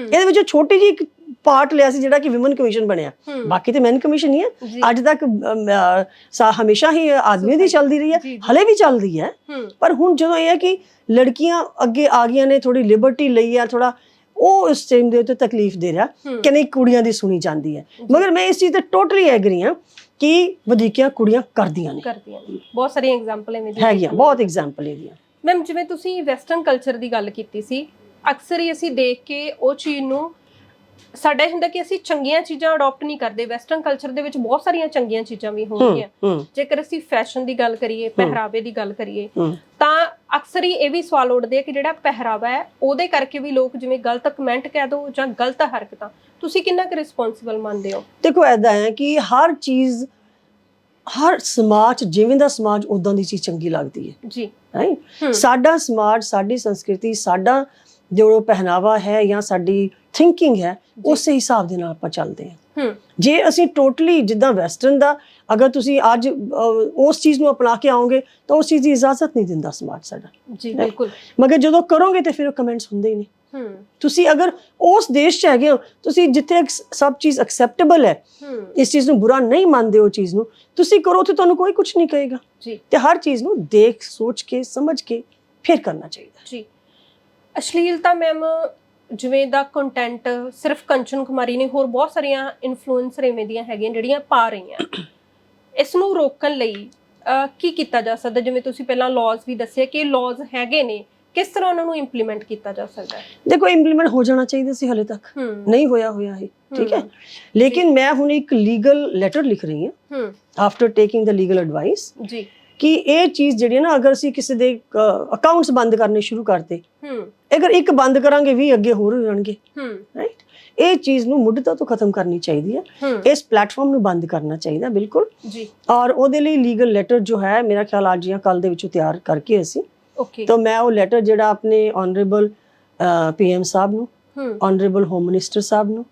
ਇਹਦੇ ਵਿੱਚ ਛੋਟੀ ਇੱਕ ਪਾਰਟ ਲਿਆ ਸੀ ਜਿਹੜਾ ਕਿ ਵਿਮਨ ਕਮਿਸ਼ਨ ਬਣਿਆ। ਬਾਕੀ ਤੇ ਮੈਨ ਕਮਿਸ਼ਨ ਹੀ ਹੈ। ਜੀ, ਅੱਜ ਤੱਕ ਸਾ ਹਮੇਸ਼ਾ ਹੀ ਆਦਮੀ ਦੀ ਚੱਲਦੀ ਰਹੀ ਹੈ। ਜੀ, ਜੀ। ਹਲੇ ਵੀ ਚੱਲਦੀ ਹੈ। ਪਰ ਹੁਣ ਜਦੋਂ ਇਹ ਹੈ ਕਿ ਲੜਕੀਆਂ ਅੱਗੇ ਆ ਗਈਆਂ ਨੇ ਥੋੜੀ ਲਿਬਰਟੀ ਲਈ ਆ ਥੋੜਾ ਉਹ ਇਸ ਟਾਈਮ ਦੇ ਉੱਤੇ ਤਕਲੀਫ ਦੇ ਰਿਹਾ ਕਿ ਨਹੀਂ ਕੁੜੀਆਂ ਦੀ ਸੁਣੀ ਜਾਂਦੀ ਹੈ। ਮਗਰ ਮੈਂ ਇਸ ਚੀਜ਼ ਤੇ ਟੋਟਲੀ ਐਗਰੀ ਹਾਂ ਕਿ ਵਧੀਕੀਆਂ ਕੁੜੀਆਂ ਕਰਦੀਆਂ ਨੇ। ਕਰਦੀਆਂ ਨੇ। ਬਹੁਤ ਸਾਰੀਆਂ ਐਗਜ਼ਾਮਪਲ ਐਵੇਂ ਦੀਆਂ ਹੈਗੀਆਂ ਬਹੁਤ ਐਗਜ਼ਾਮਪਲ ਇਹਦੀਆਂ ਮੈਮ ਜਿਵੇਂ ਤੁਸੀਂ ਵੈਸਟਰਨ ਕਲਚਰ ਦੀ ਗੱਲ ਕੀਤੀ ਸੀ ਅਕਸਰ ਹੀ ਅਸੀਂ ਦੇਖ ਕੇ ਉਹ ਚੀਜ਼ ਨੂੰ ਸਾਡਾ ਇਹ ਹੁੰਦਾ ਕਿ ਅਸੀਂ ਚੰਗੀਆਂ ਚੀਜ਼ਾਂ ਅਡਾਪਟ ਨਹੀਂ ਕਰਦੇ। ਵੈਸਟਰਨ ਕਲਚਰ ਦੇ ਵਿੱਚ ਬਹੁਤ ਸਾਰੀਆਂ ਚੰਗੀਆਂ ਚੀਜ਼ਾਂ ਵੀ ਹੋਣਗੀਆਂ। ਜੇਕਰ ਅਸੀਂ ਫੈਸ਼ਨ ਦੀ ਗੱਲ ਕਰੀਏ ਪਹਿਰਾਵੇ ਦੀ ਗੱਲ ਕਰੀਏ ਤਾਂ ਅਕਸਰ ਹੀ ਇਹ ਵੀ ਸਵਾਲ ਉੱਠਦੇ ਆ ਕਿ ਜਿਹੜਾ ਪਹਿਰਾਵਾ ਹੈ ਉਹਦੇ ਕਰਕੇ ਵੀ ਲੋਕ ਜਿਵੇਂ ਗਲਤ ਕਮੈਂਟ ਕਹਿ ਦੋ ਜਾਂ ਗਲਤ ਹਰਕਤਾਂ ਤੁਸੀਂ ਕਿੰਨਾ ਕੁ ਰਿਸਪੌਂਸਿਬਲ ਮੰਨਦੇ ਹੋ? ਦੇਖੋ ਐਦਾਂ ਹੈ ਕਿ ਹਰ ਚੀਜ਼ ਹਰ ਸਮਾਜ ਜਿਵੇਂ ਦਾ ਸਮਾਜ ਉਦਾਂ ਦੀ ਚੀਜ਼ ਚੰਗੀ ਲੱਗਦੀ ਹੈ। ਜੀ। ਰਾਈਟ ਹੂੰ, ਸਾਡਾ ਸਮਾਜ ਸਾਡੀ ਸੰਸਕ੍ਰਿਤੀ ਸਾਡਾ ਜੋ ਪਹਿਨਾਵਾ ਹੈ ਜਾਂ ਸਾਡੀ ਥਿੰਕਿੰਗ ਹੈ ਉਸੇ ਹਿਸਾਬ ਦੇ ਨਾਲ ਆਪਾਂ ਚੱਲਦੇ ਹਾਂ। ਜੇ ਅਸੀਂ ਟੋਟਲੀ ਜਿੱਦਾਂ ਵੈਸਟਰਨ ਦਾ ਅਗਰ ਤੁਸੀਂ ਅੱਜ ਉਸ ਚੀਜ਼ ਨੂੰ ਅਪਣਾ ਕੇ ਆਓਗੇ ਤਾਂ ਉਸ ਚੀਜ਼ ਦੀ ਇਜਾਜ਼ਤ ਨਹੀਂ ਦਿੰਦਾ ਸਮਾਜ ਸਾਡਾ। ਜੀ ਬਿਲਕੁਲ। ਮਗਰ ਜਦੋਂ ਕਰੋਗੇ ਤੇ ਫਿਰ ਕਮੈਂਟਸ ਹੁੰਦੇ ਹੀ ਨਹੀਂ। ਤੁਸੀਂ ਅਗਰ ਉਸ ਦੇਸ਼ 'ਚ ਹੈਗੇ ਹੋ ਤੁਸੀਂ ਜਿੱਥੇ ਸਭ ਚੀਜ਼ ਐਕਸੈਪਟੇਬਲ ਹੈ ਇਸ ਚੀਜ਼ ਨੂੰ ਬੁਰਾ ਨਹੀਂ ਮੰਨਦੇ ਹੋ ਚੀਜ਼ ਨੂੰ ਤੁਸੀਂ ਕਰੋ ਤੇ ਤੁਹਾਨੂੰ ਕੋਈ ਕੁਝ ਨਹੀਂ ਕਹੇਗਾ। ਜੀ। ਤੇ ਹਰ ਚੀਜ਼ ਨੂੰ ਦੇਖ ਸੋਚ ਕੇ ਸਮਝ ਕੇ ਫਿਰ ਕਰਨਾ ਚਾਹੀਦਾ। ਜੀ। ਅਸ਼ਲੀਲਤਾ ਮੈਮ ਜਿਵੇਂ ਦਾ ਕੰਟੈਂਟ ਸਿਰਫ ਕੰਚਨ ਕੁਮਾਰੀ ਨੇ ਹੋਰ ਬਹੁਤ ਸਾਰੀਆਂ ਇਨਫਲੂਐਂਸਰ ਐਵੇਂ ਦੀਆਂ ਹੈਗੀਆਂ ਜਿਹੜੀਆਂ ਪਾ ਰਹੀਆਂ। ਇਸ ਨੂੰ ਰੋਕਣ ਲਈ ਕੀ ਕੀਤਾ ਜਾ ਸਕਦਾ? ਜਿਵੇਂ ਤੁਸੀਂ ਪਹਿਲਾਂ ਲਾਜ਼ ਵੀ ਦੱਸਿਆ ਕਿ ਲਾਜ਼ ਹੈਗੇ ਨੇ ਕਿਸ ਤਰ੍ਹਾਂ ਉਹਨਾਂ ਨੂੰ ਇੰਪਲੀਮੈਂਟ ਕੀਤਾ ਜਾ ਸਕਦਾ ਹੈ? ਦੇਖੋ ਇੰਪਲੀਮੈਂਟ ਹੋ ਜਾਣਾ ਚਾਹੀਦਾ ਸੀ ਹਲੇ ਤੱਕ। ਨਹੀਂ ਹੋਇਆ ਹੋਇਆ ਹੈ ਠੀਕ ਹੈ। ਲੇਕਿਨ ਮੈਂ ਹੁਣ ਇੱਕ ਲੀਗਲ ਲੈਟਰ ਲਿਖ ਰਹੀ ਹਾਂ। After taking the legal advice ਜੀ। ਕਿ ਇਹ ਚੀਜ਼ ਜਿਹੜੀ ਹੈ ਨਾ ਅਗਰ ਅਸੀਂ ਕਿਸੇ ਦੇ ਅਕਾਊਂਟਸ ਬੰਦ ਕਰਨੇ ਸ਼ੁਰੂ ਕਰਤੇ ਹੂੰ। ਅਗਰ ਇੱਕ ਬੰਦ ਕਰਾਂਗੇ ਵੀ ਅੱਗੇ ਹੋਰ ਹੋ ਜਾਣਗੇ। ਹੂੰ। ਰਾਈਟ ਇਹ ਚੀਜ਼ ਨੂੰ ਮੁੱਢਤਾ ਤੋਂ ਖਤਮ ਕਰਨੀ ਚਾਹੀਦੀ ਹੈ। ਹੂੰ। ਇਸ ਪਲੇਟਫਾਰਮ ਨੂੰ ਬੰਦ ਕਰਨਾ ਚਾਹੀਦਾ ਬਿਲਕੁਲ। ਜੀ। ਔਰ ਉਹਦੇ ਲਈ ਲੀਗਲ ਲੈਟਰ ਜੋ ਹੈ ਮੇਰਾ ਖਿਆਲ ਅੱਜ ਜਾਂ ਕੱਲ ਦੇ ਵਿੱਚੋਂ ਤਿਆਰ ਕਰਕੇ ਅਸੀਂ ਓਕੇ ਤਾਂ ਮੈਂ ਉਹ ਲੈਟਰ ਜਿਹੜਾ ਆਪਣੇ ਆਨਰੇਬਲ ਪੀਐਮ ਸਾਹਿਬ ਨੂੰ ਆਨਰੇਬਲ ਹੋਮ ਮਿਨਿਸਟਰ ਸਾਹਿਬ ਨੂੰ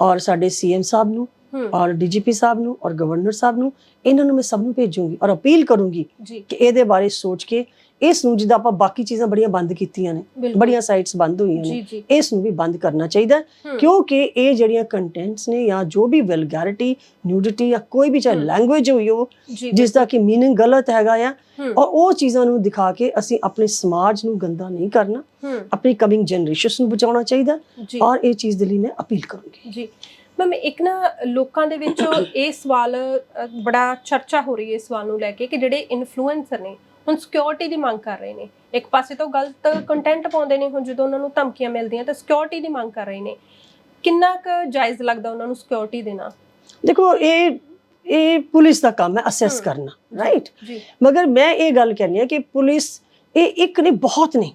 ਔਰ ਸਾਡੇ ਸੀਐਮ ਸਾਹਿਬ ਨੂੰ ਔਰ ਡੀਜੀਪੀ ਸਾਹਿਬ ਨੂੰ ਔਰ ਗਵਰਨਰ ਸਾਹਿਬ ਨੂੰ ਇਹਨਾਂ ਨੂੰ ਮੈਂ ਸਭ ਨੂੰ ਭੇਜੂੰਗੀ ਔਰ ਅਪੀਲ ਕਰੂੰਗੀ ਕਿ ਇਹਦੇ ਬਾਰੇ ਸੋਚ ਕੇ ਇਸ ਨੂੰ ਜਿੱਦਾਂ ਆਪਾਂ ਬਾਕੀ ਚੀਜ਼ਾਂ ਬੜੀਆਂ ਬੰਦ ਕੀਤੀਆਂ ਨੇ ਬਿਲਕੁਲ ਬੜੀਆਂ ਸਾਈਟਸ ਬੰਦ ਹੋਈਆਂ ਜੀ ਨੇ ਜੀ ਇਸ ਨੂੰ ਵੀ ਬੰਦ ਕਰਨਾ ਚਾਹੀਦਾ ਹੈ, ਹੂੰ, ਕਿਉਂਕਿ ਇਹ ਜਿਹੜੀਆਂ ਕੰਟੈਂਟਸ ਨੇ ਜਾਂ ਜੋ ਵੀ ਵਲਗੈਰਿਟੀ ਨਿਊਡਿਟੀ ਜਾਂ ਕੋਈ ਵੀ ਚਾਹੇ ਹਮ। ਲੈਂਗੁਏਜ ਹੋਈ ਹੋ ਜੀ ਜਿਸ ਦਾ ਕਿ मीनिंग ਗਲਤ ਹੈਗਾ ਆ ਹੂੰ ਔਰ ਉਹ ਚੀਜ਼ਾਂ ਨੂੰ ਦਿਖਾ ਕੇ ਅਸੀਂ ਆਪਣੇ ਸਮਾਜ ਨੂੰ ਗੰਦਾ ਨਹੀਂ ਕਰਨਾ ਹੂੰ ਆਪਣੀ ਕਮਿੰਗ ਜਨਰੇਸ਼ਨਸ ਨੂੰ ਬਚਾਉਣਾ ਚਾਹੀਦਾ ਜੀ ਔਰ ਇਹ ਚੀਜ਼ ਦੇ ਲਈ ਮੈਂ ਅਪੀਲ ਕਰੂੰਗੀ ਜੀ ਮੈਮ ਇੱਕ ਨਾ ਲੋਕਾਂ ਦੇ ਵਿੱਚ [coughs] ਇਹ ਸਵਾਲ ਅ, ਬੜਾ ਚਰਚਾ ਹੋ ਰਹੀ ਹੈ ਇਸ ਸਵਾਲ ਨੂੰ ਲੈ ਕੇ ਕਿ ਜਿਹੜੇ ਇਨਫਲੂਐਂਸਰ ਨੇ ਹੁਣ ਸਿਕਿਉਰਿਟੀ ਦੀ ਮੰਗ ਕਰ ਰਹੇ ਨੇ। ਇੱਕ ਪਾਸੇ ਤੋਂ ਗਲਤ ਕੰਟੈਂਟ ਪਾਉਂਦੇ ਨੇ ਹੁਣ ਜਦੋਂ ਉਹਨਾਂ ਨੂੰ ਧਮਕੀਆਂ ਮਿਲਦੀਆਂ ਤਾਂ ਸਿਕਿਉਰਿਟੀ ਦੀ ਮੰਗ ਕਰ ਰਹੇ ਨੇ। ਕਿੰਨਾ ਕੁ ਜਾਇਜ਼ ਲੱਗਦਾ ਉਹਨਾਂ ਨੂੰ ਸਿਕਿਉਰਿਟੀ ਦੇਣਾ ਦੇਖੋ ਇਹ ਇਹ ਪੁਲਿਸ ਦਾ ਕੰਮ ਹੈ ਅਸੈਸ। ਕਰਨਾ ਰਾਈਟ ਮਗਰ ਮੈਂ ਇਹ ਗੱਲ ਕਰਨੀ ਹੈ ਕਿ ਪੁਲਿਸ ਇਹ ਇੱਕ ਨਹੀਂ ਬਹੁਤ ਨਹੀਂ।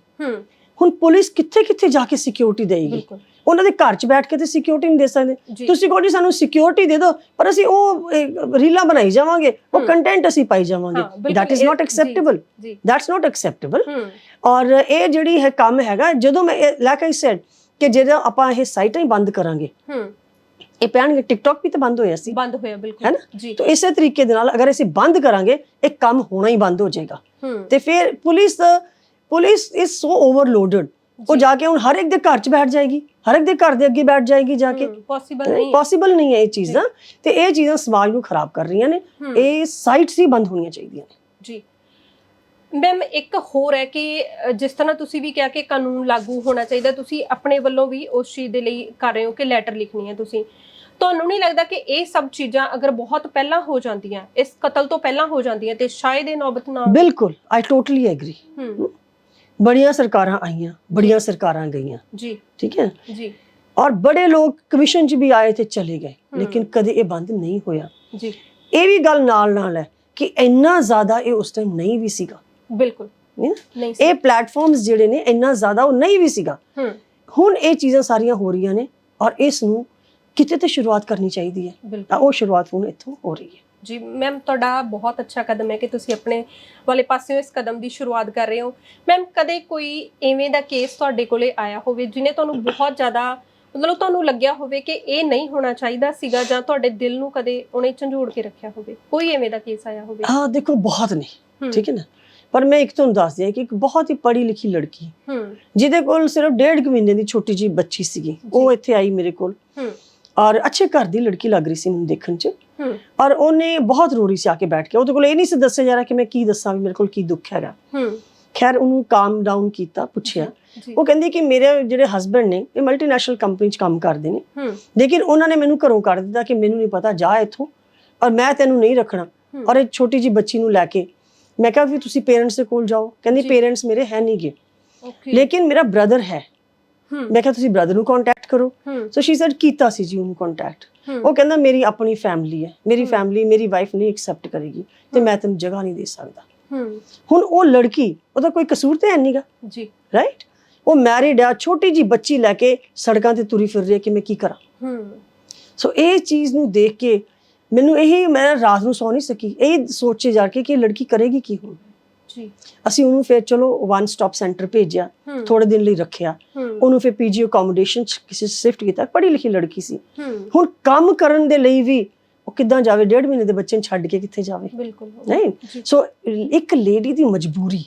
ਹੁਣ ਪੁਲਿਸ ਕਿੱਥੇ ਕਿੱਥੇ ਜਾ ਕੇ ਸਿਕਿਉਰਿਟੀ ਦੇਏਗੀ? ਬਿਲਕੁਲ। ਉਹਨਾਂ ਦੇ ਘਰ 'ਚ ਬੈਠ ਕੇ ਤੇ ਸਿਕਿਉਰਿਟੀ ਨਹੀਂ ਦੇ ਸਕਦੇ। ਤੁਸੀਂ ਕਹੋ ਜੀ ਸਾਨੂੰ ਸਿਕਿਉਰਿਟੀ ਦੇ ਦਿਓ ਪਰ ਅਸੀਂ ਉਹ ਇਹ, ਰੀਲਾਂ ਬਣਾਈ ਜਾਵਾਂਗੇ ਉਹ। ਕੰਟੈਂਟ ਅਸੀਂ ਪਾਈ ਜਾਵਾਂਗੇ। ਬਿਲਕੁਲ, ਦੈਟ ਇਜ਼ ਇਹ- ਨਾਟ ਜੀ। ਐਕਸੈਪਟੇਬਲ ਜੀ। ਦੈਟਸ ਨਾਟ ਐਕਸੈਪਟੇਬਲ ਹੂੰ। ਔਰ ਇਹ ਜਿਹੜੀ ਹੈ ਕੰਮ ਹੈਗਾ ਜਦੋਂ ਮੈਂ ਲਾਈਕ ਆਈ ਸੈਡ ਕਿ ਜਦੋਂ ਆਪਾਂ ਇਹ ਸਾਈਟਾਂ ਹੀ ਬੰਦ ਕਰਾਂਗੇ ਹੂੰ। ਇਹ ਪੈਣਗੇ ਟਿਕਟੌਕ ਵੀ ਤਾਂ ਬੰਦ ਹੋਇਆ ਸੀ। ਬੰਦ ਹੋਇਆ ਬਿਲਕੁਲ। ਹੈ ਨਾ? ਜੀ। ਤਾਂ ਇਸੇ ਤਰੀਕੇ ਦੇ ਨਾਲ ਅਗਰ ਅਸੀਂ ਬੰਦ ਕਰਾਂਗੇ ਇਹ ਕੰਮ ਹੋਣਾ ਹੀ ਬੰਦ ਹੋ ਜਾਏਗਾ। ਹੂੰ। ਤੇ ਫਿਰ police police is so overloaded ਉਹ ਜੀ। ਕੇ ਹੁਣ ਹਰ ਇੱਕ ਦੇ ਘਰ 'ਚ ਬੈਠ ਜਾਏਗੀ ਹਰ ਇੱਕ ਦੇ ਘਰ ਦੇ ਅੱਗੇ ਬੈਠ ਜਾਏਗੀ ਜਾ ਕੇ। ਪੋਸੀਬਲ ਨਹੀਂ ਪੋਸੀਬਲ ਨਹੀਂ ਹੈ ਇਹ ਚੀਜ਼ਾਂ। ਤੇ ਇਹ ਚੀਜ਼ਾਂ ਸਮਾਜ ਨੂੰ ਖਰਾਬ ਕਰ ਰਹੀਆਂ ਨੇ। ਇਹ ਸਾਈਟਸ ਹੀ ਬੰਦ ਹੋਣੀਆਂ ਚਾਹੀਦੀਆਂ ਨੇ। ਜੀ। ਮੈਮ ਇੱਕ ਹੋਰ ਹੈ ਕਿ ਜਿਸ ਤਰ੍ਹਾਂ ਤੁਸੀਂ ਵੀ ਕਿਹਾ ਕਿ ਕਾਨੂੰਨ ਲਾਗੂ ਹੋਣਾ ਚਾਹੀਦਾ ਤੁਸੀਂ ਆਪਣੇ ਵੱਲੋਂ ਵੀ ਉਸ ਚੀਜ਼ ਦੇ ਲਈ ਕਰ ਰਹੇ ਹੋ ਕਿ ਲੈਟਰ ਲਿਖਣੀ ਹੈ ਤੁਸੀਂ। ਤੁਹਾਨੂੰ ਨਹੀਂ ਲੱਗਦਾ ਕਿ ਇਹ ਸਭ ਚੀਜ਼ਾਂ ਅਗਰ ਬਹੁਤ ਪਹਿਲਾਂ ਹੋ ਜਾਂਦੀਆਂ ਇਸ ਕਤਲ ਤੋਂ ਪਹਿਲਾਂ ਹੋ ਜਾਂਦੀਆਂ ਤੇ ਸ਼ਾਇਦ ਇਹ ਨੌਬਤ ਨਾ? ਬਿਲਕੁਲ ਆਈ ਟੋਟਲੀ ਐਗਰੀ ਹੂੰ। ਬੜੀਆਂ ਸਰਕਾਰਾਂ ਆਈਆਂ ਬੜੀਆਂ ਸਰਕਾਰਾਂ ਗਈਆਂ। ਜੀ। ਠੀਕ ਹੈ? ਜੀ। ਔਰ ਬੜੇ ਲੋਕ ਕਮਿਸ਼ਨ 'ਚ ਵੀ ਆਏ ਤੇ ਚਲੇ ਗਏ। ਲੇਕਿਨ ਕਦੇ ਇਹ ਬੰਦ ਨਹੀਂ ਹੋਇਆ। ਜੀ। ਇਹ ਵੀ ਗੱਲ ਨਾਲ ਨਾਲ ਹੈ ਕਿ ਇੰਨਾ ਜ਼ਿਆਦਾ ਇਹ ਉਸ ਟਾਈਮ ਨਹੀਂ ਵੀ ਸੀਗਾ। ਬਿਲਕੁਲ। ਇਹ ਪਲੇਟਫਾਰਮਸ ਜਿਹੜੇ ਨੇ ਇੰਨਾ ਜ਼ਿਆਦਾ ਉਹ ਨਹੀਂ ਵੀ ਸੀਗਾ। ਹੁਣ ਇਹ ਚੀਜ਼ਾਂ ਸਾਰੀਆਂ ਹੋ ਰਹੀਆਂ ਨੇ ਔਰ ਇਸ ਨੂੰ ਕਿਤੇ ਤੇ ਸ਼ੁਰੂਆਤ ਕਰਨੀ ਚਾਹੀਦੀ ਹੈ। ਤਾਂ ਉਹ ਸ਼ੁਰੂਆਤ ਹੁਣ ਇੱਥੋਂ ਹੋ ਰਹੀ ਹੈ। ਜੀ ਮੈਮ ਤੁਹਾਡਾ ਬਹੁਤ ਅੱਛਾ ਕਦਮ ਹੈ ਕਿ ਤੁਸੀਂ ਆਪਣੇ ਵਾਲੇ ਪਾਸਿਓਂ ਇਸ ਕਦਮ ਦੀ ਸ਼ੁਰੂਆਤ ਕਰ ਰਹੇ ਹੋ। ਮੈਮ ਕਦੇ ਕੋਈ ਐਵੇਂ ਦਾ ਕੇਸ ਤੁਹਾਡੇ ਕੋਲੇ ਆਇਆ ਹੋਵੇ ਜਿਨੇ ਤੁਹਾਨੂੰ ਬਹੁਤ ਜ਼ਿਆਦਾ ਮਤਲਬ ਤੁਹਾਨੂੰ ਲੱਗਿਆ ਹੋਵੇ ਕਿ ਇਹ ਨਹੀਂ ਹੋਣਾ ਚਾਹੀਦਾ ਸੀਗਾ ਜਾਂ ਤੁਹਾਡੇ ਦਿਲ ਨੂੰ ਕਦੇ ਉਹਨੇ ਝੰਜੋੜ ਕੇ ਰੱਖਿਆ ਹੋਵੇ? ਕੋਈ ਐਵੇਂ ਦਾ ਕੇਸ ਆਇਆ ਹੋਵੇ? ਹਾਂ ਦੇਖੋ ਬਹੁਤ ਨੇ ਹੂੰ, ਠੀਕ ਹੈ ਨਾ? ਪਰ ਮੈਂ ਇੱਕ ਤੁਹਾਨੂੰ ਦੱਸ ਦਿਆਂ ਕਿ ਇੱਕ ਬਹੁਤ ਹੀ ਪੜ੍ਹੀ ਲਿਖੀ ਲੜਕੀ ਹੂੰ। ਜਿਹਦੇ ਕੋਲ ਸਿਰਫ ਡੇਢ ਕੁ ਮਹੀਨੇ ਦੀ ਛੋਟੀ ਜੀ ਬੱਚੀ ਸੀਗੀ। ਉਹ ਇੱਥੇ ਆਈ ਮੇਰੇ ਕੋਲ। ਹੂੰ। ਔਰ ਅੱਛੇ ਘਰ ਦੀ ਲੜਕੀ ਲੱਗ ਰਹੀ ਸੀ ਮੈਨੂੰ ਦੇਖਣ 'ਚ। ਔਰ ਉਹਨੇ ਬਹੁਤ ਰੋ ਰਹੀ ਸੀ ਆ ਕੇ ਬੈਠ ਕੇ। ਉਹਦੇ ਕੋਲ ਇਹ ਨਹੀਂ ਸੀ ਦੱਸਿਆ ਜਾ ਰਿਹਾ ਕਿ ਮੈਂ ਕੀ ਦੱਸਾਂ ਵੀ ਮੇਰੇ ਕੋਲ ਕੀ ਦੁੱਖ ਹੈਗਾ। ਖੈਰ ਉਹਨੂੰ ਕਾਮ ਡਾਊਨ ਕੀਤਾ ਪੁੱਛਿਆ। ਉਹ ਕਹਿੰਦੀ ਕਿ ਮੇਰੇ ਜਿਹੜੇ ਹਸਬੰਡ ਨੇ ਇਹ ਮਲਟੀਨੈਸ਼ਨਲ ਕੰਪਨੀ 'ਚ ਕੰਮ ਕਰਦੇ ਨੇ। ਲੇਕਿਨ ਉਹਨਾਂ ਨੇ ਮੈਨੂੰ ਘਰੋਂ ਕੱਢ ਦਿੱਤਾ ਕਿ ਮੈਨੂੰ ਨਹੀਂ ਪਤਾ ਜਾ ਇੱਥੋਂ। ਔਰ ਮੈਂ ਤੈਨੂੰ ਨਹੀਂ ਰੱਖਣਾ। ਔਰ ਇਹ ਛੋਟੀ ਜੀ ਬੱਚੀ ਨੂੰ ਲੈ ਕੇ। ਮੈਂ ਕਿਹਾ ਵੀ ਤੁਸੀਂ ਪੇਰੈਂਟਸ ਦੇ ਕੋਲ ਜਾਓ। ਕਹਿੰਦੀ। ਪੇਰੈਂਟਸ ਮੇਰੇ ਹੈ ਨਹੀਂਗੇ ਓਕੇ ਲੇਕਿਨ ਮੇਰਾ ਬ੍ਰਦਰ ਹੈ। ਮੈਂ ਕਿਹਾ ਤੁਸੀਂ ਬ੍ਰਦਰ ਨੂੰ ਕੰਟੈਕਟ ਕਰੋ। ਸੋ ਸ਼ੀ ਸੈਡ ਕੀਤਾ ਸੀ ਜੀ ਉਹਨੂੰ ਕੰਟੈਕਟ ਉਹ ਕਹਿੰਦਾ ਮੇਰੀ ਆਪਣੀ ਫੈਮਿਲੀ ਹੈ। ਮੇਰੀ। ਫੈਮਿਲੀ ਮੇਰੀ ਵਾਈਫ ਨਹੀਂ ਐਕਸੈਪਟ ਕਰੇਗੀ ਤੇ। ਮੈਂ ਤੈਨੂੰ ਜਗ੍ਹਾ ਨਹੀਂ ਦੇ ਸਕਦਾ। ਹੁਣ ਉਹ ਲੜਕੀ ਉਹਦਾ ਕੋਈ ਕਸੂਰ ਤੇ ਹੈ ਨਹੀਂਗਾ ਜੀ। ਰਾਈਟ ਉਹ ਮੈਰਿਡ ਆ ਛੋਟੀ ਜੀ ਬੱਚੀ ਲੈ ਕੇ ਸੜਕਾਂ ਤੇ ਤੁਰੀ ਫਿਰ ਰਹੀ ਹੈ ਕਿ ਮੈਂ ਕੀ ਕਰਾਂ? ਸੋ ਇਹ ਚੀਜ਼ ਨੂੰ ਦੇਖ ਕੇ ਮੈਨੂੰ ਇਹੀ ਮੈਂ ਰਾਤ ਨੂੰ ਸੌ ਨਹੀਂ ਸਕੀ। ਇਹ ਸੋਚੇ ਜਾ ਕੇ ਕਿ ਲੜਕੀ ਕਰੇਗੀ ਕੀ ਹੁਣ? ਜੀ। ਅਸੀਂ ਉਹਨੂੰ ਫਿਰ ਚਲੋ ਵਨ ਸਟਾਪ ਸੈਂਟਰ ਭੇਜਿਆ ਥੋੜੇ ਦਿਨ ਲਈ ਰੱਖਿਆ। ਉਹਨੂੰ ਫਿਰ ਪੀਜੀ ਅਕੋਮੋਡੇਸ਼ਨ ਚ ਕਿਸੇ ਸ਼ਿਫਟ ਕੀਤਾ ਪੜ੍ਹੀ ਲਿਖੀ ਲੜਕੀ ਸੀ। ਹੁਣ ਕੰਮ ਕਰਨ ਦੇ ਲਈ ਵੀ ਉਹ ਕਿੱਦਾਂ ਜਾਵੇ ਡੇਢ ਮਹੀਨੇ ਦੇ ਬੱਚੇ ਨੂੰ ਛੱਡ ਕੇ ਕਿੱਥੇ ਜਾਵੇ? ਬਿਲਕੁਲ। ਨਹੀਂ। ਸੋ ਇੱਕ ਲੇਡੀ ਦੀ ਮਜਬੂਰੀ।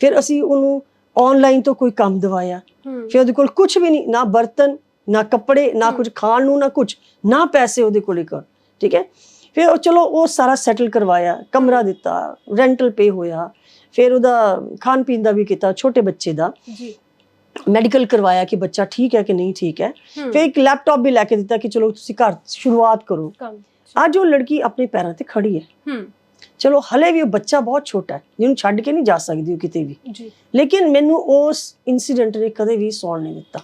ਫਿਰ ਅਸੀਂ ਉਹਨੂੰ ਆਨਲਾਈਨ ਤੋਂ ਕੋਈ ਕੰਮ ਦਵਾਇਆ। ਫਿਰ ਉਹਦੇ ਕੋਲ ਕੁਝ ਵੀ ਨਹੀਂ ਨਾ ਬਰਤਨ ਨਾ ਕੱਪੜੇ ਨਾ ਕੁਝ ਖਾਣ ਨੂੰ ਨਾ ਕੁਝ ਨਾ ਪੈਸੇ ਉਹਦੇ ਕੋਲੇ ਕਰ। ਠੀਕ ਹੈ? ਫਿਰ ਉਹ ਚਲੋ ਉਹ ਸਾਰਾ ਸੈਟਲ ਕਰਵਾਇਆ ਕਮਰਾ ਦਿੱਤਾ ਰੈਂਟਲ ਪੇ ਹੋਇਆ। ਫਿਰ ਉਹਦਾ ਖਾਣ ਪੀਣ ਦਾ ਵੀ ਕੀਤਾ ਛੋਟੇ ਬੱਚੇ ਦਾ। ਜੀ। ਮੈਡੀਕਲ ਕਰਵਾਇਆ ਕਿ ਬੱਚਾ ਠੀਕ ਹੈ ਕਿ ਨਹੀਂ ਠੀਕ ਹੈ। ਫਿਰ ਇੱਕ ਲੈਪਟਾਪ ਵੀ ਲੈ ਕੇ ਦਿੱਤਾ ਕਿ ਚਲੋ ਤੁਸੀਂ ਘਰ ਸ਼ੁਰੂਆਤ ਕਰੋ। ਅੱਜ ਉਹ ਲੜਕੀ ਆਪਣੇ ਪੈਰਾਂ ਤੇ ਖੜੀ ਹੈ। ਚਲੋ ਹਲੇ ਵੀ ਉਹ ਬੱਚਾ ਬਹੁਤ ਛੋਟਾ ਹੈ ਜਿਹਨੂੰ ਛੱਡ ਕੇ ਨਹੀਂ ਜਾ ਸਕਦੀ ਉਹ ਕਿਤੇ ਵੀ। ਜੀ। ਲੇਕਿਨ ਮੈਨੂੰ ਉਸ ਇਨਸੀਡੈਂਟ ਨੇ ਕਦੇ ਵੀ ਸੌਣ ਨਹੀਂ ਦਿੱਤਾ।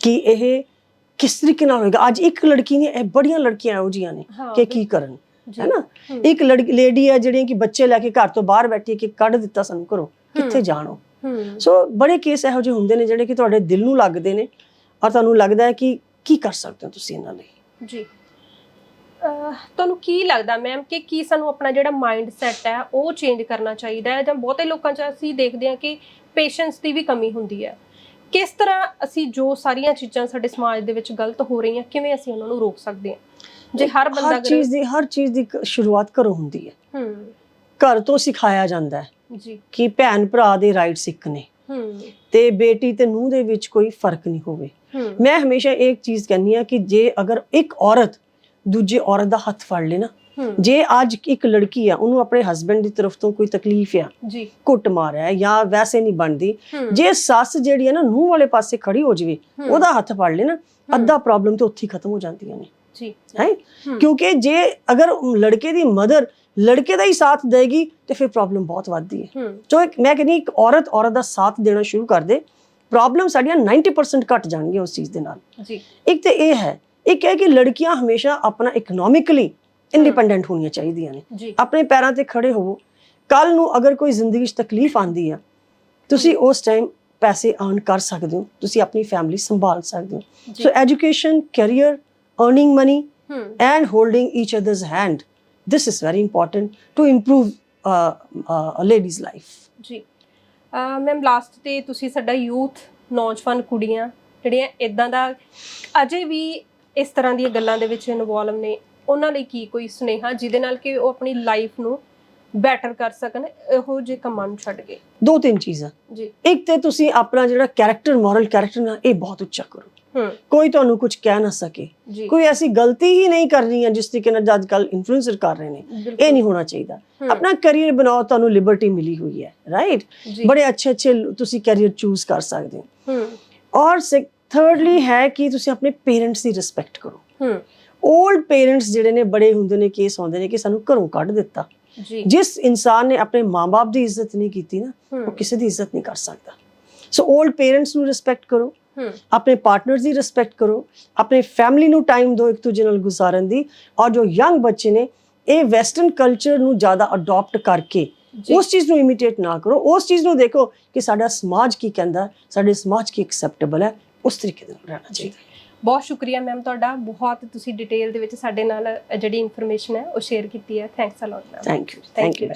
ਕਿ ਇਹ ਕਿਸ ਤਰੀਕੇ ਨਾਲ ਹੋਏਗਾ? ਅੱਜ ਇੱਕ ਲੜਕੀ ਨੇ ਇਹ ਬੜੀਆਂ ਲੜਕੀਆਂ ਇਹੋ ਜਿਹੀਆਂ ਨੇ ਕਿ ਕੀ ਕਰਨ। ਹੈ ਨਾ। ਇੱਕ ਲੜਕੀ ਲੇਡੀ ਹੈ ਜਿਹੜੀਆਂ ਕਿ ਬੱਚੇ ਲੈ ਕੇ ਘਰ ਤੋਂ ਬਾਹਰ ਬੈਠੀ ਹੈ ਕਿ ਕੱਢ ਦਿੱਤਾ ਸਾਨੂੰ ਘਰੋਂ ਕਿੱਥੇ ਜਾਣੋ? ਸੋ ਬੜੇ ਕੇਸ ਇਹੋ ਜਿਹੇ ਹੁੰਦੇ ਨੇ ਜਿਹੜੇ ਕਿ ਤੁਹਾਡੇ ਦਿਲ ਨੂੰ ਲੱਗਦੇ ਨੇ ਔਰ ਤੁਹਾਨੂੰ ਲੱਗਦਾ ਹੈ ਕਿ ਕੀ ਕਰ ਸਕਦੇ ਹੋ ਤੁਸੀਂ ਇਹਨਾਂ ਲਈ? ਜੀ। ਤੁਹਾਨੂੰ ਕੀ ਲੱਗਦਾ ਮੈਮ ਕਿ ਕੀ ਸਾਨੂੰ ਆਪਣਾ ਜਿਹੜਾ ਮਾਈਂਡ ਸੈਟ ਹੈ ਉਹ ਚੇਂਜ ਕਰਨਾ ਚਾਹੀਦਾ ਹੈ? ਜਾਂ ਬਹੁਤੇ ਲੋਕਾਂ 'ਚ ਅਸੀਂ ਦੇਖਦੇ ਹਾਂ ਕਿ ਪੇਸ਼ੈਂਸ ਦੀ ਵੀ ਕਮੀ ਹੁੰਦੀ ਹੈ। ਕਿਸ ਤਰ੍ਹਾਂ ਅਸੀਂ ਜੋ ਸਾਰੀਆਂ ਚੀਜ਼ਾਂ ਸਾਡੇ ਸਮਾਜ ਦੇ ਵਿੱਚ ਗਲਤ ਹੋ ਰਹੀਆਂ ਕਿਵੇਂ ਅਸੀਂ ਉਹਨਾਂ ਨੂੰ ਰੋਕ ਸਕਦੇ ਹਾਂ? ਜੇ ਹਰ ਬੰਦਾ ਹਰ ਚੀਜ਼ ਦੀ ਹਰ ਚੀਜ਼ ਦੀ ਸ਼ੁਰੂਆਤ ਘਰੋਂ ਹੁੰਦੀ ਹੈ। ਹੂੰ। ਘਰ ਤੋਂ ਸਿਖਾਇਆ ਜਾਂਦਾ ਹੈ ਜੀ। ਕਿ ਭੈਣ ਭਰਾ ਦੇ ਰਾਈਟਸ ਇੱਕ ਨੇ। ਹੂੰ। ਤੇ ਬੇਟੀ ਤੇ ਨੂੰਹ ਦੇ ਵਿੱਚ ਕੋਈ ਫ਼ਰਕ ਨਹੀਂ ਹੋਵੇ। ਮੈਂ ਹਮੇਸ਼ਾ ਇੱਕ ਚੀਜ਼ ਕਹਿੰਦੀ ਆ ਕਿ ਜੇ ਅਗਰ ਇੱਕ ਔਰਤ ਦੂਜੇ ਔਰਤ ਦਾ ਹੱਥ ਫੜ ਲੇ ਨਾ ਜੇ ਅੱਜ ਇੱਕ ਲੜਕੀ ਆ ਉਹਨੂੰ ਆਪਣੇ ਹਸਬੰਡ ਦੀ ਤਰਫ ਤੋਂ ਕੋਈ ਤਕਲੀਫ ਆ ਜੀ। ਕੁੱਟ ਮਾਰਿਆ ਜਾਂ ਵੈਸੇ ਨਹੀਂ ਬਣਦੀ ਜੇ ਸੱਸ ਜਿਹੜੀ ਹੈ ਨਾ ਨੂੰਹ ਵਾਲੇ ਪਾਸੇ ਖੜੀ ਹੋ ਜਵੇ। ਉਹਦਾ ਹੱਥ ਫੜ ਲੇ ਨਾ ਅੱਧਾ ਪ੍ਰੋਬਲਮ ਤੇ ਉੱਥੇ ਖਤਮ ਹੋ ਜਾਂਦੀਆਂ ਨੇ। ਜੀ। ਹੈ। ਕਿਉਂਕਿ ਜੇ ਅਗਰ ਲੜਕੇ ਦੀ ਮਦਰ ਲੜਕੇ ਦਾ ਹੀ ਸਾਥ ਦੇਗੀ ਤੇ ਫਿਰ ਪ੍ਰੋਬਲਮ ਬਹੁਤ ਵੱਧਦੀ ਹੈ। ਸੋ ਇੱਕ ਮੈਂ ਕਹਿੰਦੀ ਇੱਕ ਔਰਤ ਔਰਤ ਦਾ ਸਾਥ ਦੇਣਾ ਸ਼ੁਰੂ ਕਰ ਦੇ। ਪ੍ਰੋਬਲਮ ਸਾਡੀਆਂ 90% ਘਟ ਜਾਣਗੀਆਂ ਉਸ ਚੀਜ਼ ਦੇ ਨਾਲ। ਜੀ। ਇੱਕ ਤੇ ਇਹ ਹੈ ਇੱਕ ਹੈ ਕਿ ਲੜਕੀਆਂ ਹਮੇਸ਼ਾ ਆਪਣਾ ਇਕਨੋਮਿਕਲੀ ਇੰਡੀਪੈਂਡੈਂਟ ਹੋਣੀਆਂ ਚਾਹੀਦੀਆਂ ਨੇ। ਆਪਣੇ ਪੈਰਾਂ ਤੇ ਖੜੇ ਹੋਵੋ। ਕੱਲ ਨੂੰ ਅਗਰ ਕੋਈ ਜ਼ਿੰਦਗੀ 'ਚ ਤਕਲੀਫ ਆਂਦੀ ਆ ਤੁਸੀਂ ਉਸ ਟਾਈਮ ਪੈਸੇ ਅਰਨ ਕਰ ਸਕਦੇ ਹੋ। ਤੁਸੀਂ ਆਪਣੀ ਫੈਮਿਲੀ ਸੰਭਾਲ ਸਕਦੇ ਹੋ। So education career earning money ਹੂੰ। and holding each other's hand. This is very important to improve uh, uh, a lady's life. ਜੀ। ਮੈਮ ਲਾਸਟ ਤੇ ਤੁਸੀਂ ਸਾਡਾ ਯੂਥ ਨੌਜਵਾਨ ਕੁੜੀਆਂ ਜਿਹੜੀਆਂ ਇਦਾਂ ਦਾ ਅਜੇ ਵੀ ਇਸ ਤਰ੍ਹਾਂ ਦੀਆਂ ਗੱਲਾਂ ਦੇ ਵਿੱਚ ਇਨਵੋਲਵ ਨੇ ਉਹਨਾਂ ਲਈ ਕੀ ਕੋਈ ਸੁਨੇਹਾ ਜਿਹਦੇ ਨਾਲ ਕਿ ਉਹ ਆਪਣੀ ਲਾਈਫ ਨੂੰ ਬੈਟਰ ਕਰ ਸਕਣ ਇਹੋ ਜਿਹੇ ਕੰਮਾਂ ਨੂੰ ਛੱਡ ਕੇ? ਦੋ ਤਿੰਨ ਚੀਜ਼ਾਂ। ਜੀ। ਇੱਕ ਤੇ ਤੁਸੀਂ ਆਪਣਾ ਜਿਹੜਾ ਕੈਰੈਕਟਰ ਮੋਰਲ ਕੈਰੈਕਟਰ ਨਾ ਇਹ ਬਹੁਤ ਉੱਚਾ ਕਰੋ। ਕੋਈ ਤੁਹਾਨੂੰ ਕੁਝ ਕਹਿ ਨਾ ਸਕੇ। ਜੀ। ਕੋਈ ਐਸੀ ਗਲਤੀ ਹੀ ਨਹੀਂ ਕਰਨੀ ਹੈ ਜਿਸ ਤਰੀਕੇ ਨਾਲ ਅੱਜ ਕੱਲ ਇਨਫਲੂਐਂਸਰ ਕਰ ਰਹੇ ਨੇ। ਇਹ ਨਹੀਂ ਹੋਣਾ ਚਾਹੀਦਾ। ਆਪਣਾ ਕੈਰੀਅਰ ਬਣਾਓ ਤੁਹਾਨੂੰ ਲਿਬਰਟੀ ਮਿਲੀ ਹੋਈ ਹੈ ਰਾਈਟ ਜੀ। ਬੜੇ ਅੱਛੇ ਅੱਛੇ ਤੁਸੀਂ ਕੈਰੀਅਰ ਚੂਜ਼ ਕਰ ਸਕਦੇ ਹੋ। ਔਰ ਥਰਡਲੀ ਹੈ ਕਿ ਤੁਸੀਂ ਆਪਣੇ ਪੇਰੈਂਟਸ ਦੀ ਰਿਸਪੈਕਟ ਕਰੋ। 올ਡ ਪੇਰੈਂਟਸ ਜਿਹੜੇ ਨੇ ਬੜੇ ਹੁੰਦੇ ਨੇ ਕੇਸ ਆਉਂਦੇ ਨੇ ਕਿ ਸਾਨੂੰ ਘਰੋਂ ਕੱਢ ਦਿੱਤਾ। ਜੀ। ਜਿਸ ਇਨਸਾਨ ਨੇ ਆਪਣੇ ਮਾਪੇ ਦੀ ਇੱਜ਼ਤ ਨਹੀਂ ਕੀਤੀ ਨਾ ਉਹ ਕਿਸੇ ਦੀ ਇੱਜ਼ਤ ਨਹੀਂ ਕਰ ਸਕਦਾ। ਸੋ 올ਡ ਪੇਰੈਂਟਸ ਨੂੰ ਰਿਸਪੈਕਟ ਕਰੋ। ਆਪਣੇ ਪਾਰਟਨਰਸ ਦੀ ਰਿਸਪੈਕਟ ਕਰੋ। ਆਪਣੇ ਫੈਮਿਲੀ ਨੂੰ ਟਾਈਮ ਦਿਓ ਇੱਕ ਦੂਜੇ ਨਾਲ ਗੁਜ਼ਾਰਨ ਦੀ। ਔਰ ਜੋ ਯੰਗ ਬੱਚੇ ਨੇ ਇਹ ਵੈਸਟਰਨ ਕਲਚਰ ਨੂੰ ਜ਼ਿਆਦਾ ਅਡਾਪਟ ਕਰਕੇ ਉਸ ਚੀਜ਼ ਨੂੰ ਇਮੀਟੇਟ ਨਾ ਕਰੋ। ਉਸ ਚੀਜ਼ ਨੂੰ ਦੇਖੋ ਕਿ ਸਾਡਾ ਸਮਾਜ ਕੀ ਕਹਿੰਦਾ ਸਾਡੇ ਸਮਾਜ ਕੀ ਐਕਸੈਪਟੇਬਲ ਹੈ। ਉਸ ਤਰੀਕੇ ਨਾਲ ਰਹਿਣਾ ਚਾਹੀਦਾ। ਬਹੁਤ ਸ਼ੁਕਰੀਆ ਮੈਮ ਤੁਹਾਡਾ। ਬਹੁਤ ਤੁਸੀਂ ਡਿਟੇਲ ਦੇ ਵਿੱਚ ਸਾਡੇ ਨਾਲ ਜਿਹੜੀ ਇਨਫੋਰਮੇਸ਼ਨ ਹੈ ਉਹ ਸ਼ੇਅਰ ਕੀਤੀ ਹੈ। Thanks a lot ma'am thank you thank you